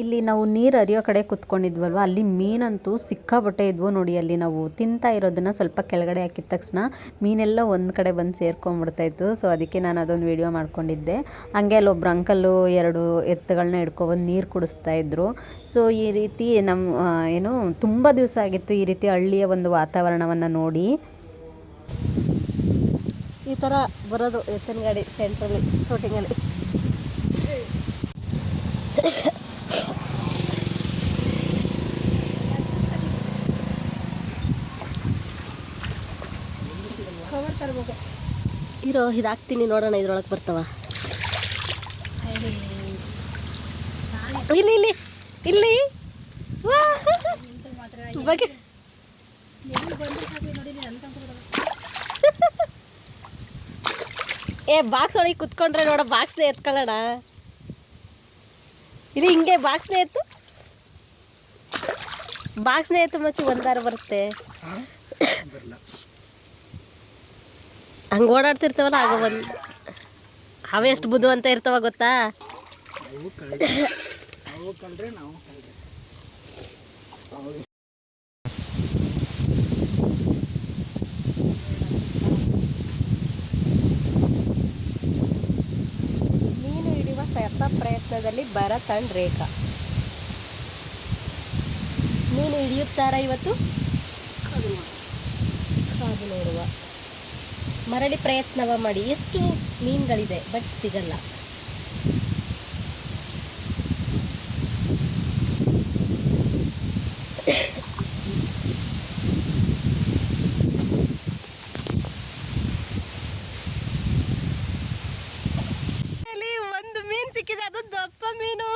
ಇಲ್ಲಿ ನಾವು ನೀರು ಹರಿಯೋ ಕಡೆ ಕುತ್ಕೊಂಡಿದ್ವಲ್ವ? ಅಲ್ಲಿ ಮೀನಂತೂ ಸಿಕ್ಕಾಬಟ್ಟೆ ಇದ್ವು ನೋಡಿ. ಅಲ್ಲಿ ನಾವು ತಿಂತಾ ಇರೋದನ್ನ ಸ್ವಲ್ಪ ಕೆಳಗಡೆ ಹಾಕಿದ ತಕ್ಷಣ ಮೀನೆಲ್ಲ ಒಂದು ಕಡೆ ಬಂದು ಸೇರ್ಕೊಂಡ್ಬಿಡ್ತಾ ಇತ್ತು. ಸೊ ಅದಕ್ಕೆ ನಾನು ಅದೊಂದು ವೀಡಿಯೋ ಮಾಡ್ಕೊಂಡಿದ್ದೆ. ಹಂಗೆ ಅಲ್ಲೊಬ್ರು ಅಂಕಲ್ಲು ಎರಡು ಎತ್ತುಗಳನ್ನ ಹಿಡ್ಕೊಬಂದು ನೀರು ಕುಡಿಸ್ತಾ ಇದ್ರು. ಸೊ ಈ ರೀತಿ ನಮ್ಮ ಏನು ತುಂಬ ದಿವಸ ಆಗಿತ್ತು ಈ ರೀತಿ ಹಳ್ಳಿಯ ಒಂದು ವಾತಾವರಣವನ್ನು ನೋಡಿ. ಈ ಥರ ಬರೋದು ಎತ್ತಿನ ಗಾಡಿ ಸೆಂಟ್ರಲ್ಲಿ ಶೂಟಿಂಗಲ್ಲಿ ಇರೋ ಇದಾಕ್ತೀನಿ ನೋಡೋಣ ಇದ್ರೊಳಗೆ ಬರ್ತವ. ಇಲ್ಲಿ ಇಲ್ಲಿ ಇಲ್ಲಿ. ಏ ಬಾಕ್ಸ್ ಒಳಗೆ ಕುತ್ಕೊಂಡ್ರೆ ನೋಡ ಬಾಕ್ಸ್ನೇ ಎತ್ಕೊಳ್ಳೋಣ. ಇಲ್ಲಿ ಹಿಂಗೆ ಬಾಕ್ಸ್ನೇ ಎತ್ತು. ಬಾಕ್ಸ್ನೇ ಎತ್ತು ಮಚ್ಚು ಒಂದಾರು ಬರುತ್ತೆ. ಹಂಗೆ ಓಡಾಡ್ತಿರ್ತಾವಲ್ಲ, ಆಗ ಒಂದು ಅವ ಎಷ್ಟು ಬುದ್ಧು ಅಂತ ಇರ್ತಾವ ಗೊತ್ತಾ? ಮೀನು ಹಿಡಿಯುವ ಸತ ಪ್ರಯತ್ನದಲ್ಲಿ ಬರ ತಂಡ ರೇಖಾ. ಮೀನು ಹಿಡಿಯುತ್ತಾರ ಇವತ್ತು? ಕಾದು ನೋಡುವ. ಮರಳಿ ಪ್ರಯತ್ನವ ಮಾಡಿ. ಎಷ್ಟು ಮೀನುಗಳಿದೆ ಬಟ್ ಸಿಗಲ್ಲ ಅಲ್ಲಿ ಒಂದು ಮೀನು ಸಿಕ್ಕಿದೆ ಅದು ದಪ್ಪ ಮೀನು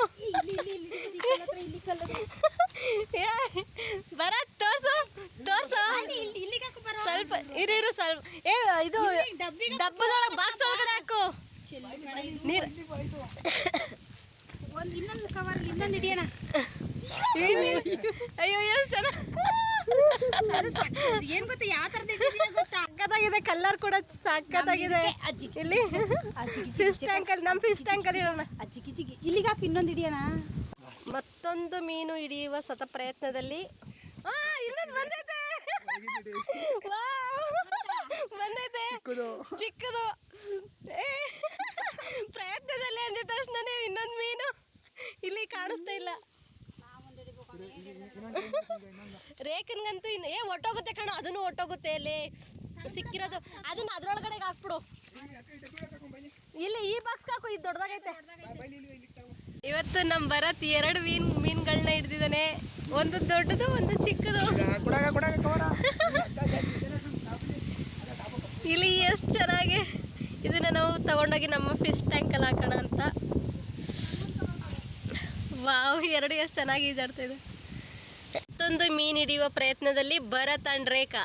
ಏ, ಭರತ್ ತೋರ್ಸು ತೋರ್ಸು ಸ್ವಲ್ಪ ಇರು ಇರು ಸ್ವಲ್ಪ ಏ ಇದು ಡಬ್ಬದೊಳಗೆ ಬಾಕ್ಸ್ ಒಳಗಡೆ ಹಾಕು ನೀರು ಒಂದ್ ಇನ್ನೊಂದು ಕವರ್ ಇನ್ನೊಂದು ಹಿಡಿಯೋಣ ಅಯ್ಯೋ ಎಷ್ಟು ಚೆನ್ನಾಗಿ ಏನ್ ಗೊತ್ತಾ ಯಾವ ತರದ ಹಿಡಿದಿದೆ ಗೊತ್ತಾ ಸಕ್ಕತ್ತಾಗಿದೆ ಕಲರ್ ಕೂಡ ಸಕ್ಕತ್ತಾಗಿದೆ ಇಲ್ಲಿ ಫಿಶ್ ಟ್ಯಾಂಕಲ್ಲಿ ನಮ್ಮ ಫಿಶ್ ಟ್ಯಾಂಕಲ್ಲಿ ಇರೋಣ. ಅಜ್ಜಿಗಿ ಜಿಗಿ ಇಲ್ಲಿಗೆ ಹಾಕಿ ಇನ್ನೊಂದು ಹಿಡಿಯೋಣ? ಮತ್ತೊಂದು ಮೀನು ಹಿಡಿಯುವ ಸತ ಪ್ರಯತ್ನದಲ್ಲಿ. ಆ, ಇನ್ನೊಂದು ಬಂದೈತೆ. ವಾವ್! ಬಂದೈತೆ. ಚಿಕ್ಕದು. ಏ, ಪ್ರಯತ್ನದಲ್ಲಿ ಅಂದಿದ ತಕ್ಷಣನೇ ಇನ್ನೊಂದು ಮೀನು ಇಲ್ಲಿ ಕಾಣಿಸ್ತಾ ಇಲ್ಲ. ರೇಖನ್ಗಂತೂ ಇನ್ನು ಏ ಒಟ್ಟೋಗುತ್ತೆ ಕಣ ಅದನ್ನು ಒಟ್ಟೋಗುತ್ತೆ ಅಲ್ಲಿ. ಸಿಕ್ಕಿರೋದು ಅದನ್ನ ಅದ್ರೊಳಗಡೆ ಹಾಕ್ಬಿಡು. ಇಲ್ಲಿ ಈ ಬಾಕ್ಸ್ ಹಾಕು ಇದು ದೊಡ್ಡದಾಗೈತೆ. ಇವತ್ತು ನಮ್ ಭರತ್ ಎರಡು ಮೀನ್ ಮೀನ್ಗಳನ್ನ ಹಿಡ್ದಿದ್ದಾನೆ. ಒಂದು ದೊಡ್ಡದು ಒಂದು ಚಿಕ್ಕದು. ಇಲ್ಲಿ ಎಷ್ಟು ಚೆನ್ನಾಗಿ ಇದನ್ನ ನಾವು ತಗೊಂಡೋಗಿ ನಮ್ಮ ಫಿಶ್ ಟ್ಯಾಂಕಲ್ಲಿ ಹಾಕೋಣ ಅಂತ. ವಾವ್ ಎರಡು ಎಷ್ಟು ಚೆನ್ನಾಗಿ ಈಜಾಡ್ತಾ ಇದೆ. ಮತ್ತೊಂದು ಮೀನು ಹಿಡಿಯುವ ಪ್ರಯತ್ನದಲ್ಲಿ ಭರತ್ ಅಂಡ್ ರೇಖಾ.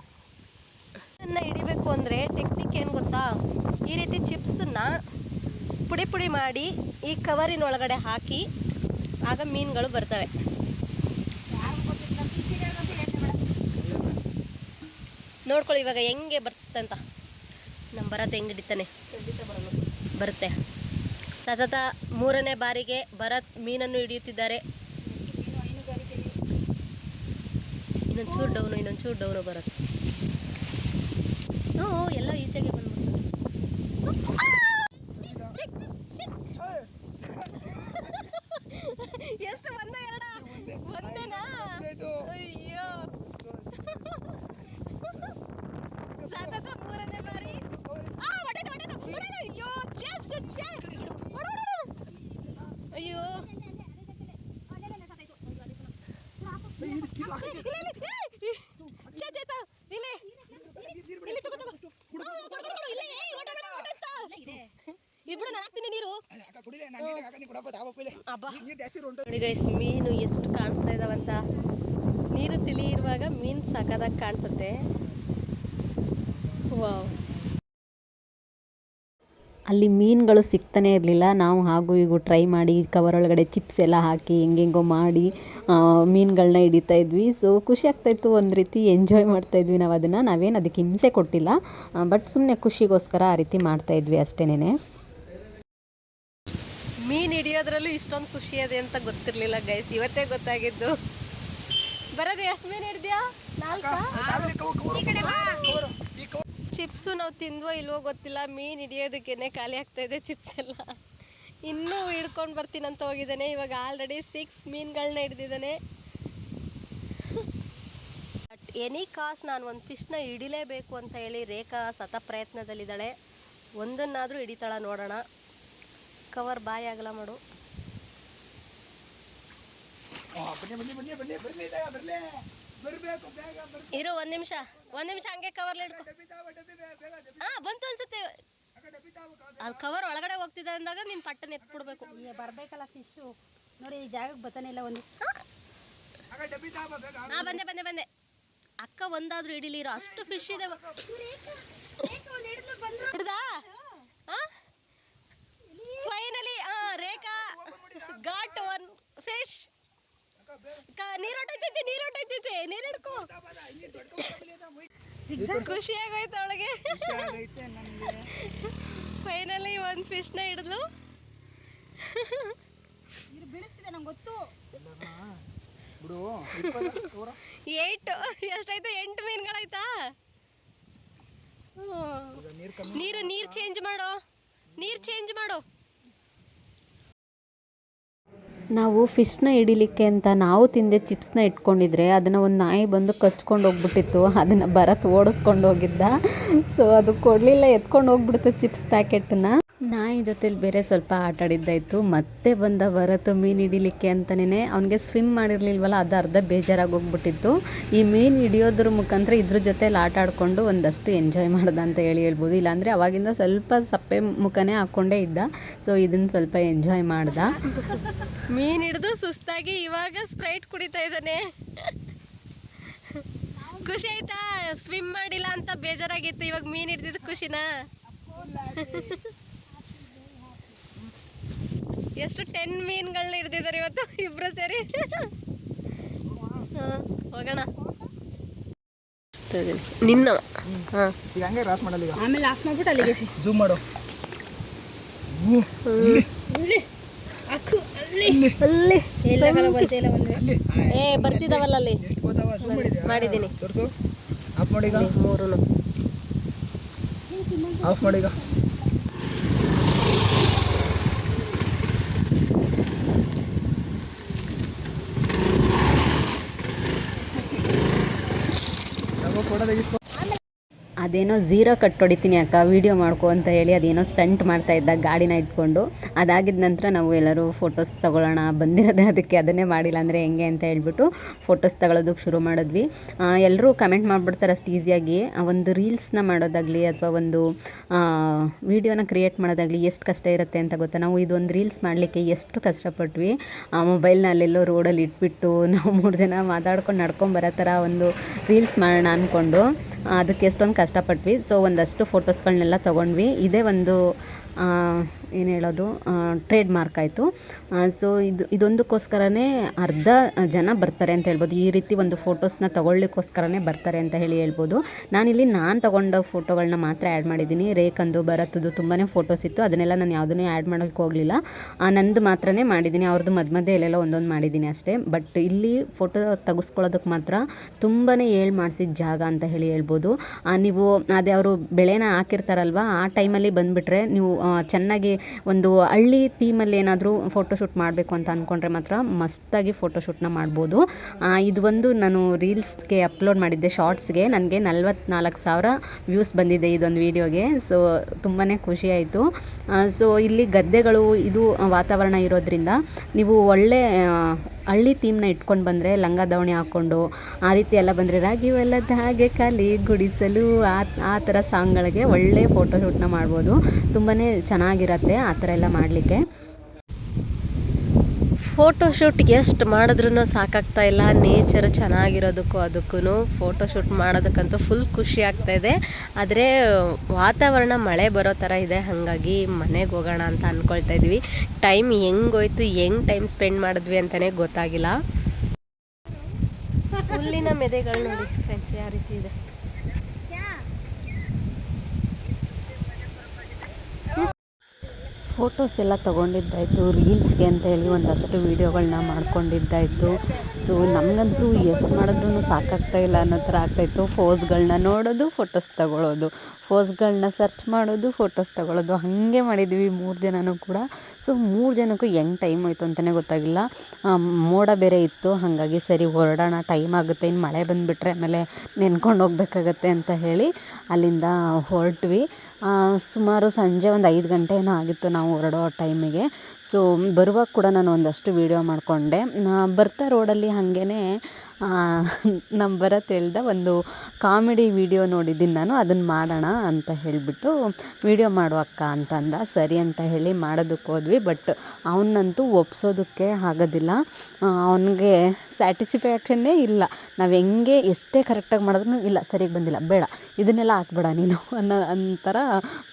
ಅನ್ನ ಹಿಡಿಬೇಕು ಅಂದರೆ ಟೆಕ್ನಿಕ್ ಏನು ಗೊತ್ತಾ? ಈ ರೀತಿ ಚಿಪ್ಸನ್ನ ಪುಡಿ ಪುಡಿ ಮಾಡಿ ಈ ಕವರಿನ ಒಳಗಡೆ ಹಾಕಿ ಆಗ ಮೀನುಗಳು ಬರ್ತವೆ. ನೋಡ್ಕೊಳ್ಳಿ ಇವಾಗ ಹೆಂಗೆ ಬರ್ತಂತ. ನಮ್ಮ ಭರತ್ ಹೆಂಗೆ ಹಿಡಿತಾನೆ? ಬರುತ್ತೆ. ಸತತ ಮೂರನೇ ಬಾರಿಗೆ ಭರತ್ ಮೀನನ್ನು ಹಿಡಿಯುತ್ತಿದ್ದಾರೆ. ಇನ್ನೊಂದು ಚೂರು ಡೌನು ಇನ್ನೊಂದು ಚೂರು ಡೌನು ಬರುತ್ತೆ ಹ್ಞೂ ಎಲ್ಲ ಈಚೆಗೆ ಬಂದ್ಬಿಡ್ತು. ಎಷ್ಟು ಒಂದ ಎರಡ? ಒಂದೇನಾ? ಅಯ್ಯೋ ಸತತ ಮೂರನೇ ಬಾರಿ ಆ, ಹೊಡೆದು, ಹೊಡೆದು, ಹೊಡೆದು. ಅಯ್ಯೋ ಎಷ್ಟು ಛೆ. ಹೊಡು, ಹೊಡು, ಹೊಡು. ಅಯ್ಯೋ ಇಲ್ಲಿ, ಇಲ್ಲಿ, ಏಯ್! ಛೆ, ಛೆ, ತ. ಇಲ್ಲಿ ಇಲ್ಲಿ ತಗೋ ತಗೋ ಆ, ಕೊಡು, ಕೊಡು, ಕೊಡು. ಇಲ್ಲಿ, ಏಯ್, ಹೊಡೆ, ಹೊಡೆ, ಹೊಡೆ ಅಂತ. ಇಬ್ರು ನಾನು ಹಾಕ್ತೀನಿ ನೀರು ಅಕ್ಕ ಕುಡಿಲೆ ನಾನು ನೀರಿಗೆ ಹಾಕ ನೀ ಕೊಡಪ್ಪ ತಾವ ಪೈಲೆ ಅಬ್ಬಾ ನೀರು ಜಾಸ್ತಿ ಉಂಟು ಗೈಸ್ ಮೀನು ಎಷ್ಟು ಕಾಣಿಸ್ತಾ ಇದಾವಂತ ನೀರು ತಿಳಿ ಇರುವಾಗ ಮೀನು ಸಾಕಾದಾಗ ಕಾಣಿಸುತ್ತೆ. ವಾವ್. ಅಲ್ಲಿ ಮೀನುಗಳು ಸಿಗ್ತಾನೆ ಇರಲಿಲ್ಲ. ನಾವು ಹಾಗೂ ಹೀಗೂ ಟ್ರೈ ಮಾಡಿ ಕವರ್ ಒಳಗಡೆ ಚಿಪ್ಸ್ ಎಲ್ಲ ಹಾಕಿ, ಹೆಂಗೆಂಗೋ ಮಾಡಿ ಮೀನುಗಳನ್ನ ಹಿಡಿತಾ ಇದ್ವಿ. ಸೊ ಖುಷಿ ಆಗ್ತಾಯಿತ್ತು ಒಂದು ರೀತಿ ಎಂಜಾಯ್ ಮಾಡ್ತಾ ಇದ್ವಿ ನಾವು ಅದನ್ನು. ನಾವೇನು ಅದಕ್ಕೆ ಹಿಂಸೆ ಕೊಟ್ಟಿಲ್ಲ. ಬಟ್ ಸುಮ್ಮನೆ ಖುಷಿಗೋಸ್ಕರ ಆ ರೀತಿ ಮಾಡ್ತಾಯಿದ್ವಿ ಅಷ್ಟೇನೆ ಮೀನು ಹಿಡಿಯೋದ್ರಲ್ಲೂ ಇಷ್ಟೊಂದು ಖುಷಿ ಇದೆ ಅಂತ ಗೊತ್ತಿರಲಿಲ್ಲ ಗೈಸ್ ಇವತ್ತೇ ಗೊತ್ತಾಗಿದ್ದು. ಬರೋದು ಎಷ್ಟು ಮೀನು ಹಿಡ್ದ್ಯಾ? ನಾಲ್ಕು? ಚಿಪ್ಸು ನಾವು ತಿಂದ್ವೋ ಇಲ್ವೋ ಗೊತ್ತಿಲ್ಲ ಮೀನು ಹಿಡಿಯೋದಕ್ಕೇನೆ ಖಾಲಿ ಆಗ್ತಾ ಇದೆ ಚಿಪ್ಸ್ ಎಲ್ಲ. ಇನ್ನೂ ಹಿಡ್ಕೊಂಡು ಬರ್ತೀನಂತ ಹೋಗಿದ್ದಾನೆ. ಇವಾಗ ಆಲ್ರೆಡಿ ಸಿಕ್ಸ್ ಮೀನುಗಳನ್ನ ಹಿಡ್ದಿದ್ದಾನೆ. ಬಟ್ ಎನಿ ಕಾಸ್ಟ್ ನಾನು ಒಂದು ಫಿಶ್ನ ಹಿಡಿಲೇಬೇಕು ಅಂತ ಹೇಳಿ ರೇಖಾ ಸತ ಪ್ರಯತ್ನದಲ್ಲಿದ್ದಾಳೆ. ಒಂದನ್ನಾದರೂ ಹಿಡಿತಾಳ ನೋಡೋಣ. ಕವರ್ ಬಾಯಿ ಆಗಲ್ಲ ಮಾಡು. ಇರೋ ಬನ್ನಿ ಬನ್ನಿ ಬನ್ನಿ ಬರ್ಲಿ ಬರ್ಲಿ. ಬರ್ಬೇಕು ಬೇಗ ಬರ್ಬೇಕು. ಇರು ಒಂದು ನಿಮಿಷ ಒಂದು ನಿಮಿಷ ಹಂಗೆ ಕವರ್ ಡಬ್ಬಿ ಹಾಂ ಬಂತು ಅನ್ಸುತ್ತೆ. ಅದು ಕವರ್ ಒಳಗಡೆ ಹೋಗ್ತಿದೆ ಅಂದಾಗ ನೀನು ಪಟ್ಟನ ಎತ್ಬಿಡ್ಬೇಕು ಬರ್ಬೇಕಲ್ಲ ಫಿಶು ನೋಡಿ ಈ ಜಾಗಕ್ಕೆ ಬರ್ತಾನೆ ಇಲ್ಲ ಒಂದು. ಹಾಂ. ಹಾ ಬಂದೆ ಬಂದೆ ಬಂದೆ. ಅಕ್ಕ ಒಂದಾದ್ರೂ ಹಿಡಿಲಿರೋ ಅಷ್ಟು ಫಿಶ್ ಇದೆ. ಹಿಡ್ದಾ? Finally Rekha got one fish ನೀರೊಟ್ಟೈತೈತಿ ನೀರೊಟ್ಟೈತೈತಿ ನೀರ್ ಹಿಡ್ಕೋ. ಖುಷಿ ಆಗೋಯ್ತು ಅವಳಿಗೆ. ಫೈನಲಿ ಒಂದು ಫಿಶ್ನ ಹಿಡಿದ್ಲು. ಬೀಳಿಸ್ತಿದೆ ನಂಗೆ ಗೊತ್ತು. ಬಿಡು ಏಟ್ ಎಷ್ಟಾಯ್ತು? ಎಂಟು ಮೀನುಗಳಾಯ್ತಾ? ನೀರು ನೀರು ಚೇಂಜ್ ಮಾಡೋ. ನೀರು ಚೇಂಜ್ ಮಾಡೋ. ನಾವು ಫಿಶ್ನ ಹಿಡಿಲಿಕ್ಕೆ ಅಂತ ನಾವು ತಿಂದೆ ಚಿಪ್ಸ್ನ ಇಟ್ಕೊಂಡಿದ್ರೆ ಅದನ್ನು ಒಂದು ನಾಯಿ ಬಂದು ಕಚ್ಕೊಂಡು ಹೋಗ್ಬಿಟ್ಟಿತ್ತು, ಅದನ್ನು ಭರತ್ ಓಡಿಸ್ಕೊಂಡು ಹೋಗಿದ್ದ. ಸೊ ಅದು ಕೊಡಲಿಲ್ಲ, ಎತ್ಕೊಂಡು ಹೋಗ್ಬಿಡ್ತು ಚಿಪ್ಸ್ ಪ್ಯಾಕೆಟನ್ನ ನಾಯಿ ಜೊತೆಲಿ ಬೇರೆ ಸ್ವಲ್ಪ ಆಟ ಆಡಿದ್ದಾಯಿತು. ಮತ್ತೆ ಬಂದ ಹೊರತು ಮೀನು ಹಿಡಿಲಿಕ್ಕೆ ಅಂತಲೇ ಅವನಿಗೆ ಸ್ವಿಮ್ ಮಾಡಿರಲಿಲ್ವಲ್ಲ ಅದು ಅರ್ಧ ಬೇಜಾರಾಗಿ ಹೋಗ್ಬಿಟ್ಟಿತ್ತು ಈ ಮೀನು ಹಿಡಿಯೋದ್ರ ಮುಖಾಂತರ ಇದ್ರ ಜೊತೆಲಿ ಆಟ ಆಡಿಕೊಂಡು ಒಂದಷ್ಟು ಎಂಜಾಯ್ ಮಾಡ್ದ ಅಂತ ಹೇಳಿ ಹೇಳ್ಬೋದು. ಇಲ್ಲಾಂದರೆ ಅವಾಗಿಂದ ಸ್ವಲ್ಪ ಸಪ್ಪೆ ಮುಖನೇ ಹಾಕ್ಕೊಂಡೇ ಇದ್ದ. ಸೊ ಇದನ್ನು ಸ್ವಲ್ಪ ಎಂಜಾಯ್ ಮಾಡ್ದ. ಮೀನು ಹಿಡಿದು ಸುಸ್ತಾಗಿ ಇವಾಗ ಸ್ಪ್ರೈಟ್ ಕುಡಿತಾ ಇದ್ದಾನೆ. ಖುಷಿ ಆಯ್ತಾ? ಸ್ವಿಮ್ ಮಾಡಿಲ್ಲ ಅಂತ ಬೇಜಾರಾಗಿತ್ತು. ಇವಾಗ ಮೀನು ಹಿಡ್ದಿದ್ದು ಖುಷಿನಾ? ಎಷ್ಟು ಟೆನ್ ಮೀನುಗಳನ್ನ ಹಿಡ್ದಿದ್ದಾರೆ ಇವತ್ತು ಇಬ್ರು ಸೇರಿ? ಹಾ, ಹೋಗೋಣ. ನಿನ್ನ. ಹಾಂ. ಈಗ ಹಂಗೆ ರಾಸ್ ಮಾಡಲ್ಲ ಈಗ. ಆಮೇಲೆ ಆಫ್ ಮಾಡ್ಬಿಟ್ಟು ಅಲ್ಲಿಗೆ ಜೂಮ್ ಮಾಡು. ಏ ಬರ್ತಿದಾವಲ್ಲ ಅಲ್ಲಿ. ಎಷ್ಟು ಗೊತ್ತಾವ ಜೂಮ್ ಮಾಡಿದ್ಯಾ? ಮಾಡಿದ್ದೀನಿ. ಆಫ್ ಮಾಡಿ ಈಗ. ಮೂರು ಆಫ್ ಮಾಡಿ ಈಗ ತಗೋ ಫೋಟೋ ತೆಗಿಸ್ಕೊ ಅದೇನೋ ಝೀರೋ ಕಟ್ ಹೊಡಿತೀನಿ ಅಕ್ಕ ವೀಡಿಯೋ ಮಾಡ್ಕೊ ಅಂತ ಹೇಳಿ ಅದೇನೋ ಸ್ಟಂಟ್ ಮಾಡ್ತಾ ಇದ್ದ ಗಾಡಿನ ಇಟ್ಕೊಂಡು. ಅದಾಗಿದ ನಂತರ ನಾವು ಎಲ್ಲರೂ ಫೋಟೋಸ್ ತಗೊಳ್ಳೋಣ, ಬಂದಿರೋದೇ ಅದಕ್ಕೆ, ಅದನ್ನೇ ಮಾಡಿಲ್ಲ ಅಂದರೆ ಹೆಂಗೆ ಅಂತ ಹೇಳ್ಬಿಟ್ಟು ಫೋಟೋಸ್ ತಗೊಳ್ಳೋದಕ್ಕೆ ಶುರು ಮಾಡಿದ್ವಿ. ಎಲ್ಲರೂ ಕಮೆಂಟ್ ಮಾಡಿಬಿಡ್ತಾರೆ ಅಷ್ಟು ಈಸಿಯಾಗಿ ಒಂದು ರೀಲ್ಸ್ನ ಮಾಡೋದಾಗಲಿ ಅಥವಾ ಒಂದು ವೀಡಿಯೋನ ಕ್ರಿಯೇಟ್ ಮಾಡೋದಾಗಲಿ ಎಷ್ಟು ಕಷ್ಟ ಇರುತ್ತೆ ಅಂತ ಗೊತ್ತಾ? ನಾವು ಇದೊಂದು ರೀಲ್ಸ್ ಮಾಡಲಿಕ್ಕೆ ಎಷ್ಟು ಕಷ್ಟಪಟ್ವಿ. ಆ ಮೊಬೈಲ್ನಲ್ಲೆಲ್ಲೋ ರೋಡಲ್ಲಿ ಇಟ್ಬಿಟ್ಟು ನಾವು ಮೂರು ಜನ ಮಾತಾಡ್ಕೊಂಡು ನಡ್ಕೊಂಡು ಬರೋ ಥರ ಒಂದು ರೀಲ್ಸ್ ಮಾಡೋಣ ಅಂದ್ಕೊಂಡು ಅದಕ್ಕೆ ಎಷ್ಟೊಂದು ಕಷ್ಟಪಟ್ವಿ ಸೊ ಒಂದಷ್ಟು ಫೋಟೋಸ್ಗಳನ್ನೆಲ್ಲ ತೊಗೊಂಡ್ವಿ. ಇದೇ ಒಂದು ಏನು ಹೇಳೋದು ಟ್ರೇಡ್ ಮಾರ್ಕ್ ಆಯಿತು. ಸೊ ಇದು, ಇದೊಂದಕ್ಕೋಸ್ಕರನೇ ಅರ್ಧ ಜನ ಬರ್ತಾರೆ ಅಂತ ಹೇಳ್ಬೋದು. ಈ ರೀತಿ ಒಂದು ಫೋಟೋಸ್ನ ತೊಗೊಳ್ಳಿಕ್ಕೋಸ್ಕರನೇ ಬರ್ತಾರೆ ಅಂತ ಹೇಳಿ ಹೇಳ್ಬೋದು. ನಾನಿಲ್ಲಿ ನಾನು ತೊಗೊಂಡ ಫೋಟೋಗಳನ್ನ ಮಾತ್ರ ಆ್ಯಡ್ ಮಾಡಿದ್ದೀನಿ. ರೇಖಂದು, ಭರತ್ದು ತುಂಬಾ ಫೋಟೋಸ್ ಇತ್ತು. ಅದನ್ನೆಲ್ಲ ನಾನು ಯಾವುದನ್ನೇ ಆ್ಯಡ್ ಮಾಡೋಕ್ಕೆ ಹೋಗಲಿಲ್ಲ. ನಂದು ಮಾತ್ರನೇ ಮಾಡಿದ್ದೀನಿ. ಅವ್ರದ್ದು ಮಧ್ಯ ಮಧ್ಯೆ ಎಲ್ಲೆಲ್ಲ ಒಂದೊಂದು ಮಾಡಿದ್ದೀನಿ ಅಷ್ಟೇ. ಬಟ್ ಇಲ್ಲಿ ಫೋಟೋ ತೆಗೆಸ್ಕೊಳ್ಳೋದಕ್ಕೆ ಮಾತ್ರ ತುಂಬಾ ಏಳು ಮಾಡಿಸಿದ ಜಾಗ ಅಂತ ಹೇಳಿ ಹೇಳ್ಬೋದು. ನೀವು ಅದೇ ಅವರು ಬೆಳೆನ ಹಾಕಿರ್ತಾರಲ್ವ, ಆ ಟೈಮಲ್ಲಿ ಬಂದುಬಿಟ್ರೆ ನೀವು ಚೆನ್ನಾಗಿ ಒಂದು ಹಳ್ಳಿ ಥೀಮಲ್ಲಿ ಏನಾದರೂ ಫೋಟೋಶೂಟ್ ಮಾಡಬೇಕು ಅಂತ ಅಂದ್ಕೊಂಡ್ರೆ ಮಾತ್ರ ಮಸ್ತಾಗಿ ಫೋಟೋಶೂಟ್ನ ಮಾಡ್ಬೋದು. ಇದು ಒಂದು ನಾನು ರೀಲ್ಸ್ಗೆ ಅಪ್ಲೋಡ್ ಮಾಡಿದ್ದೆ ಶಾರ್ಟ್ಸ್ಗೆ ನನಗೆ ನಲ್ವತ್ನಾಲ್ಕು ಸಾವಿರ ವ್ಯೂಸ್ ಬಂದಿದೆ ಇದೊಂದು ವೀಡಿಯೋಗೆ ಸೊ ತುಂಬಾ ಖುಷಿ ಆಯಿತು. ಸೊ ಇಲ್ಲಿ ಗದ್ದೆಗಳು, ಇದು ವಾತಾವರಣ ಇರೋದ್ರಿಂದ ನೀವು ಒಳ್ಳೆ ಹಳ್ಳಿ ಥೀಮ್ನ ಇಟ್ಕೊಂಡು ಬಂದರೆ ಲಂಗ ದಾವಣಿ ಹಾಕ್ಕೊಂಡು ಆ ರೀತಿ ಎಲ್ಲ ಬಂದರೆ ರಾಗಿವೆಲ್ಲದ ಹಾಗೆ ಖಾಲಿ ಗುಡಿಸಲು ಆ ಆ ಥರ ಸಾಂಗ್ಗಳಿಗೆ ಒಳ್ಳೆ ಫೋಟೋಶೂಟ್ನ ಮಾಡ್ಬೋದು. ತುಂಬಾ ಚೆನ್ನಾಗಿರತ್ತೆ ಆ ಥರ ಎಲ್ಲ ಮಾಡಲಿಕ್ಕೆ. ಫೋಟೋಶೂಟ್ ಎಷ್ಟು ಮಾಡಿದ್ರೂ ಸಾಕಾಗ್ತಾ ಇಲ್ಲ. ನೇಚರ್ ಚೆನ್ನಾಗಿರೋದಕ್ಕೂ ಅದಕ್ಕೂ ಫೋಟೋಶೂಟ್ ಮಾಡೋದಕ್ಕಂತೂ ಫುಲ್ ಖುಷಿ ಆಗ್ತಾ ಇದೆ. ಆದರೆ ವಾತಾವರಣ ಮಳೆ ಬರೋ ಥರ ಇದೆ. ಹಾಗಾಗಿ ಮನೆಗೆ ಹೋಗೋಣ ಅಂತ ಅಂದ್ಕೊಳ್ತಾ ಇದ್ವಿ. ಟೈಮ್ ಹೆಂಗೋಯ್ತು, ಹೆಂಗ್ ಟೈಮ್ ಸ್ಪೆಂಡ್ ಮಾಡಿದ್ವಿ ಅಂತಲೇ ಗೊತ್ತಾಗಿಲ್ಲ. ಹುಲ್ಲಿನ ಮೆದೆಗಳು ನೋಡಿ ಫ್ರೆಂಡ್ಸ್ ಯಾವ ರೀತಿ ಇದೆ? ಫೋಟೋಸ್ ಎಲ್ಲ ತೊಗೊಂಡಿದ್ದಾಯಿತು ರೀಲ್ಸ್ಗೆ ಅಂತ ಹೇಳಿ ಒಂದಷ್ಟು ವೀಡಿಯೋಗಳನ್ನ ಮಾಡ್ಕೊಂಡಿದ್ದಾಯಿತು. ಸೊ ನಮಗಂತೂ ಎಷ್ಟು ಮಾಡಿದ್ರೂ ಸಾಕಾಗ್ತಾ ಇಲ್ಲ ಅನ್ನೋ ಥರ ಆಗ್ತಾಯಿತ್ತು. ಫೋಸ್ಗಳನ್ನ ನೋಡೋದು ಫೋಟೋಸ್ ತಗೊಳ್ಳೋದು ಫೋಸ್ಗಳನ್ನ ಸರ್ಚ್ ಮಾಡೋದು ಫೋಟೋಸ್ ತಗೊಳ್ಳೋದು ಹಾಗೆ ಮಾಡಿದ್ವಿ ಮೂರು ಜನನೂ ಕೂಡ. ಸೊ ಮೂರು ಜನಕ್ಕೂ ಹೆಂಗೆ ಟೈಮ್ ಆಯಿತು ಅಂತಲೇ ಗೊತ್ತಾಗಿಲ್ಲ. ಮೋಡ ಬೇರೆ ಇತ್ತು, ಹಾಗಾಗಿ ಸರಿ ಹೊರಡೋಣ ಟೈಮ್ ಆಗುತ್ತೆ ಇನ್ನು ಮಳೆ ಬಂದುಬಿಟ್ರೆ ಆಮೇಲೆ ನೆನ್ಕೊಂಡು ಹೋಗ್ಬೇಕಾಗತ್ತೆ ಅಂತ ಹೇಳಿ ಅಲ್ಲಿಂದ ಹೊರಟ್ವಿ. ಸುಮಾರು ಸಂಜೆ ಒಂದು ಐದು ಗಂಟೆ ಏನೋ ಆಗಿತ್ತು ನಾವು ಹೊರಡೋ ಟೈಮಿಗೆ ಸೊ ಬರುವಾಗ ಕೂಡ ನಾನು ಒಂದಷ್ಟು ವೀಡಿಯೋ ಮಾಡಿಕೊಂಡೆ. ಬರ್ತಾ ರೋಡಲ್ಲಿ ಹಾಗೇ ನಮ್ಮ ಭರತ್ ಹೇಳ್ದ ಒಂದು ಕಾಮಿಡಿ ವಿಡಿಯೋ ನೋಡಿದ್ದೀನಿ ನಾನು ಅದನ್ನು ಮಾಡೋಣ ಅಂತ ಹೇಳಿಬಿಟ್ಟು ವಿಡಿಯೋ ಮಾಡು ಅಕ್ಕ ಅಂತ ಅಂದ ಸರಿ ಅಂತ ಹೇಳಿ ಮಾಡೋದಕ್ಕೆ ಹೋದ್ವಿ, ಬಟ್ ಅವನಂತೂ ಒಪ್ಸೋದಕ್ಕೆ ಆಗೋದಿಲ್ಲ. ಅವನಿಗೆ ಸ್ಯಾಟಿಸ್ಫ್ಯಾಕ್ಷನ್ನೇ ಇಲ್ಲ. ನಾವು ಹೆಂಗೆ ಎಷ್ಟೇ ಕರೆಕ್ಟಾಗಿ ಮಾಡಿದ್ರು ಇಲ್ಲ ಸರಿಗೆ ಬಂದಿಲ್ಲ, ಬೇಡ, ಇದನ್ನೆಲ್ಲ ಹಾಕ್ಬೇಡ ನೀನು ಅನ್ನೋ, ಅಂತರ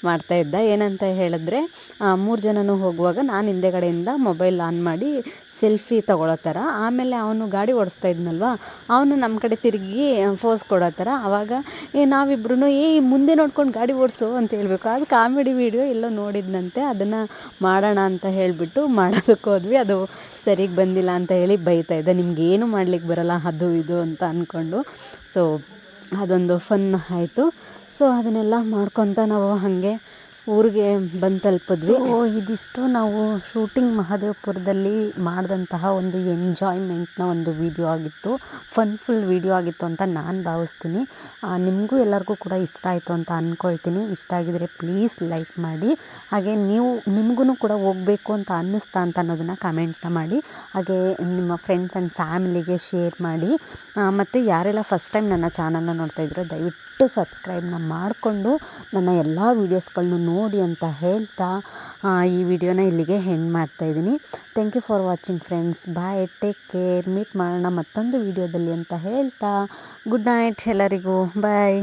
ಮಾಡ್ತಾಯಿದ್ದ ಏನಂತ ಹೇಳಿದ್ರೆ ಮೂರು ಜನನೂ ಹೋಗುವಾಗ ನಾನು ಹಿಂದೆಗಡೆಯಿಂದ ಮೊಬೈಲ್ ಆನ್ ಮಾಡಿ ಸೆಲ್ಫಿ ತಗೊಳ್ಳೋ ಥರ. ಆಮೇಲೆ ಅವನು ಗಾಡಿ ಓಡಿಸ್ತಾ ಇದ್ನಲ್ವ? ಅವನು ನಮ್ಮ ಕಡೆ ತಿರುಗಿ ಫೋಸ್ ಕೊಡೋ ಥರ. ಆವಾಗ ಏ ನಾವಿಬ್ರು ಏ, ಮುಂದೆ ನೋಡ್ಕೊಂಡು ಗಾಡಿ ಓಡಿಸು ಅಂತ ಹೇಳಬೇಕು. ಅದು ಕಾಮಿಡಿ ವೀಡಿಯೋ ಎಲ್ಲೋ ನೋಡಿದ್ನಂತೆ. ಅದನ್ನು ಮಾಡೋಣ ಅಂತ ಹೇಳಿಬಿಟ್ಟು ಮಾಡೋದಕ್ಕೆ ಹೋದ್ವಿ. ಅದು ಸರಿಗೆ ಬಂದಿಲ್ಲ ಅಂತ ಹೇಳಿ ಬೈತಾ ಇದ್ದ. ಏನು ಮಾಡ್ಲಿಕ್ಕೆ ಬರಲ್ಲ, ಅದು ಇದು ಅಂತ ಅಂದ್ಕೊಂಡು ಸೊ ಅದೊಂದು ಫನ್ ಆಯಿತು. ಸೊ ಅದನ್ನೆಲ್ಲ ಮಾಡ್ಕೊತ ನಾವು ಹಾಗೆ ಊರಿಗೆ ಬಂದು ತಲುಪಿದ್ವಿ. ಓ ಇದಿಷ್ಟು ನಾವು ಶೂಟಿಂಗ್ ಮಹದೇವಪುರದಲ್ಲಿ ಮಾಡಿದಂತಹ ಒಂದು ಎಂಜಾಯ್ಮೆಂಟ್ನ ಒಂದು ವಿಡಿಯೋ ಆಗಿತ್ತು. ಫನ್ಫುಲ್ ವಿಡಿಯೋ ಆಗಿತ್ತು ಅಂತ ನಾನು ಭಾವಿಸ್ತೀನಿ. ನಿಮಗೂ ಎಲ್ಲರಿಗೂ ಕೂಡ ಇಷ್ಟ ಆಯಿತು ಅಂತ ಅಂದ್ಕೊಳ್ತೀನಿ ಇಷ್ಟ ಆಗಿದರೆ ಪ್ಲೀಸ್ ಲೈಕ್ ಮಾಡಿ. ಹಾಗೆ ನೀವು ನಿಮಗೂ ಕೂಡ ಹೋಗಬೇಕು ಅಂತ ಅನ್ನಿಸ್ತಾ ಅಂತ ಅನ್ನೋದನ್ನು ಕಮೆಂಟ್ನ ಮಾಡಿ. ಹಾಗೆ ನಿಮ್ಮ ಫ್ರೆಂಡ್ಸ್ ಆ್ಯಂಡ್ ಫ್ಯಾಮಿಲಿಗೆ ಶೇರ್ ಮಾಡಿ. ಮತ್ತು ಯಾರೆಲ್ಲ ಫಸ್ಟ್ ಟೈಮ್ ನನ್ನ ಚಾನಲ್ನ ನೋಡ್ತಾ ಇದ್ದೀರೋ ದಯವಿಟ್ಟು ಸಬ್ಸ್ಕ್ರೈಬ್ನ ಮಾಡಿಕೊಂಡು ನನ್ನ ಎಲ್ಲ ವೀಡಿಯೋಸ್ಗಳನ್ನೂ ನೋಡಿ ಅಂತ ಹೇಳ್ತಾ ಈ ವಿಡಿಯೋನ ಇಲ್ಲಿಗೆ ಹೆಣ್ಣು ಮಾಡ್ತಾಯಿದ್ದೀನಿ thank you for watching friends bye take care meet ಮಾಡೋಣ ಮತ್ತೊಂದು ವಿಡಿಯೋದಲ್ಲಿ ಅಂತ ಹೇಳ್ತಾ ಗುಡ್ ನೈಟ್ ಎಲ್ಲರಿಗೂ. ಬಾಯ್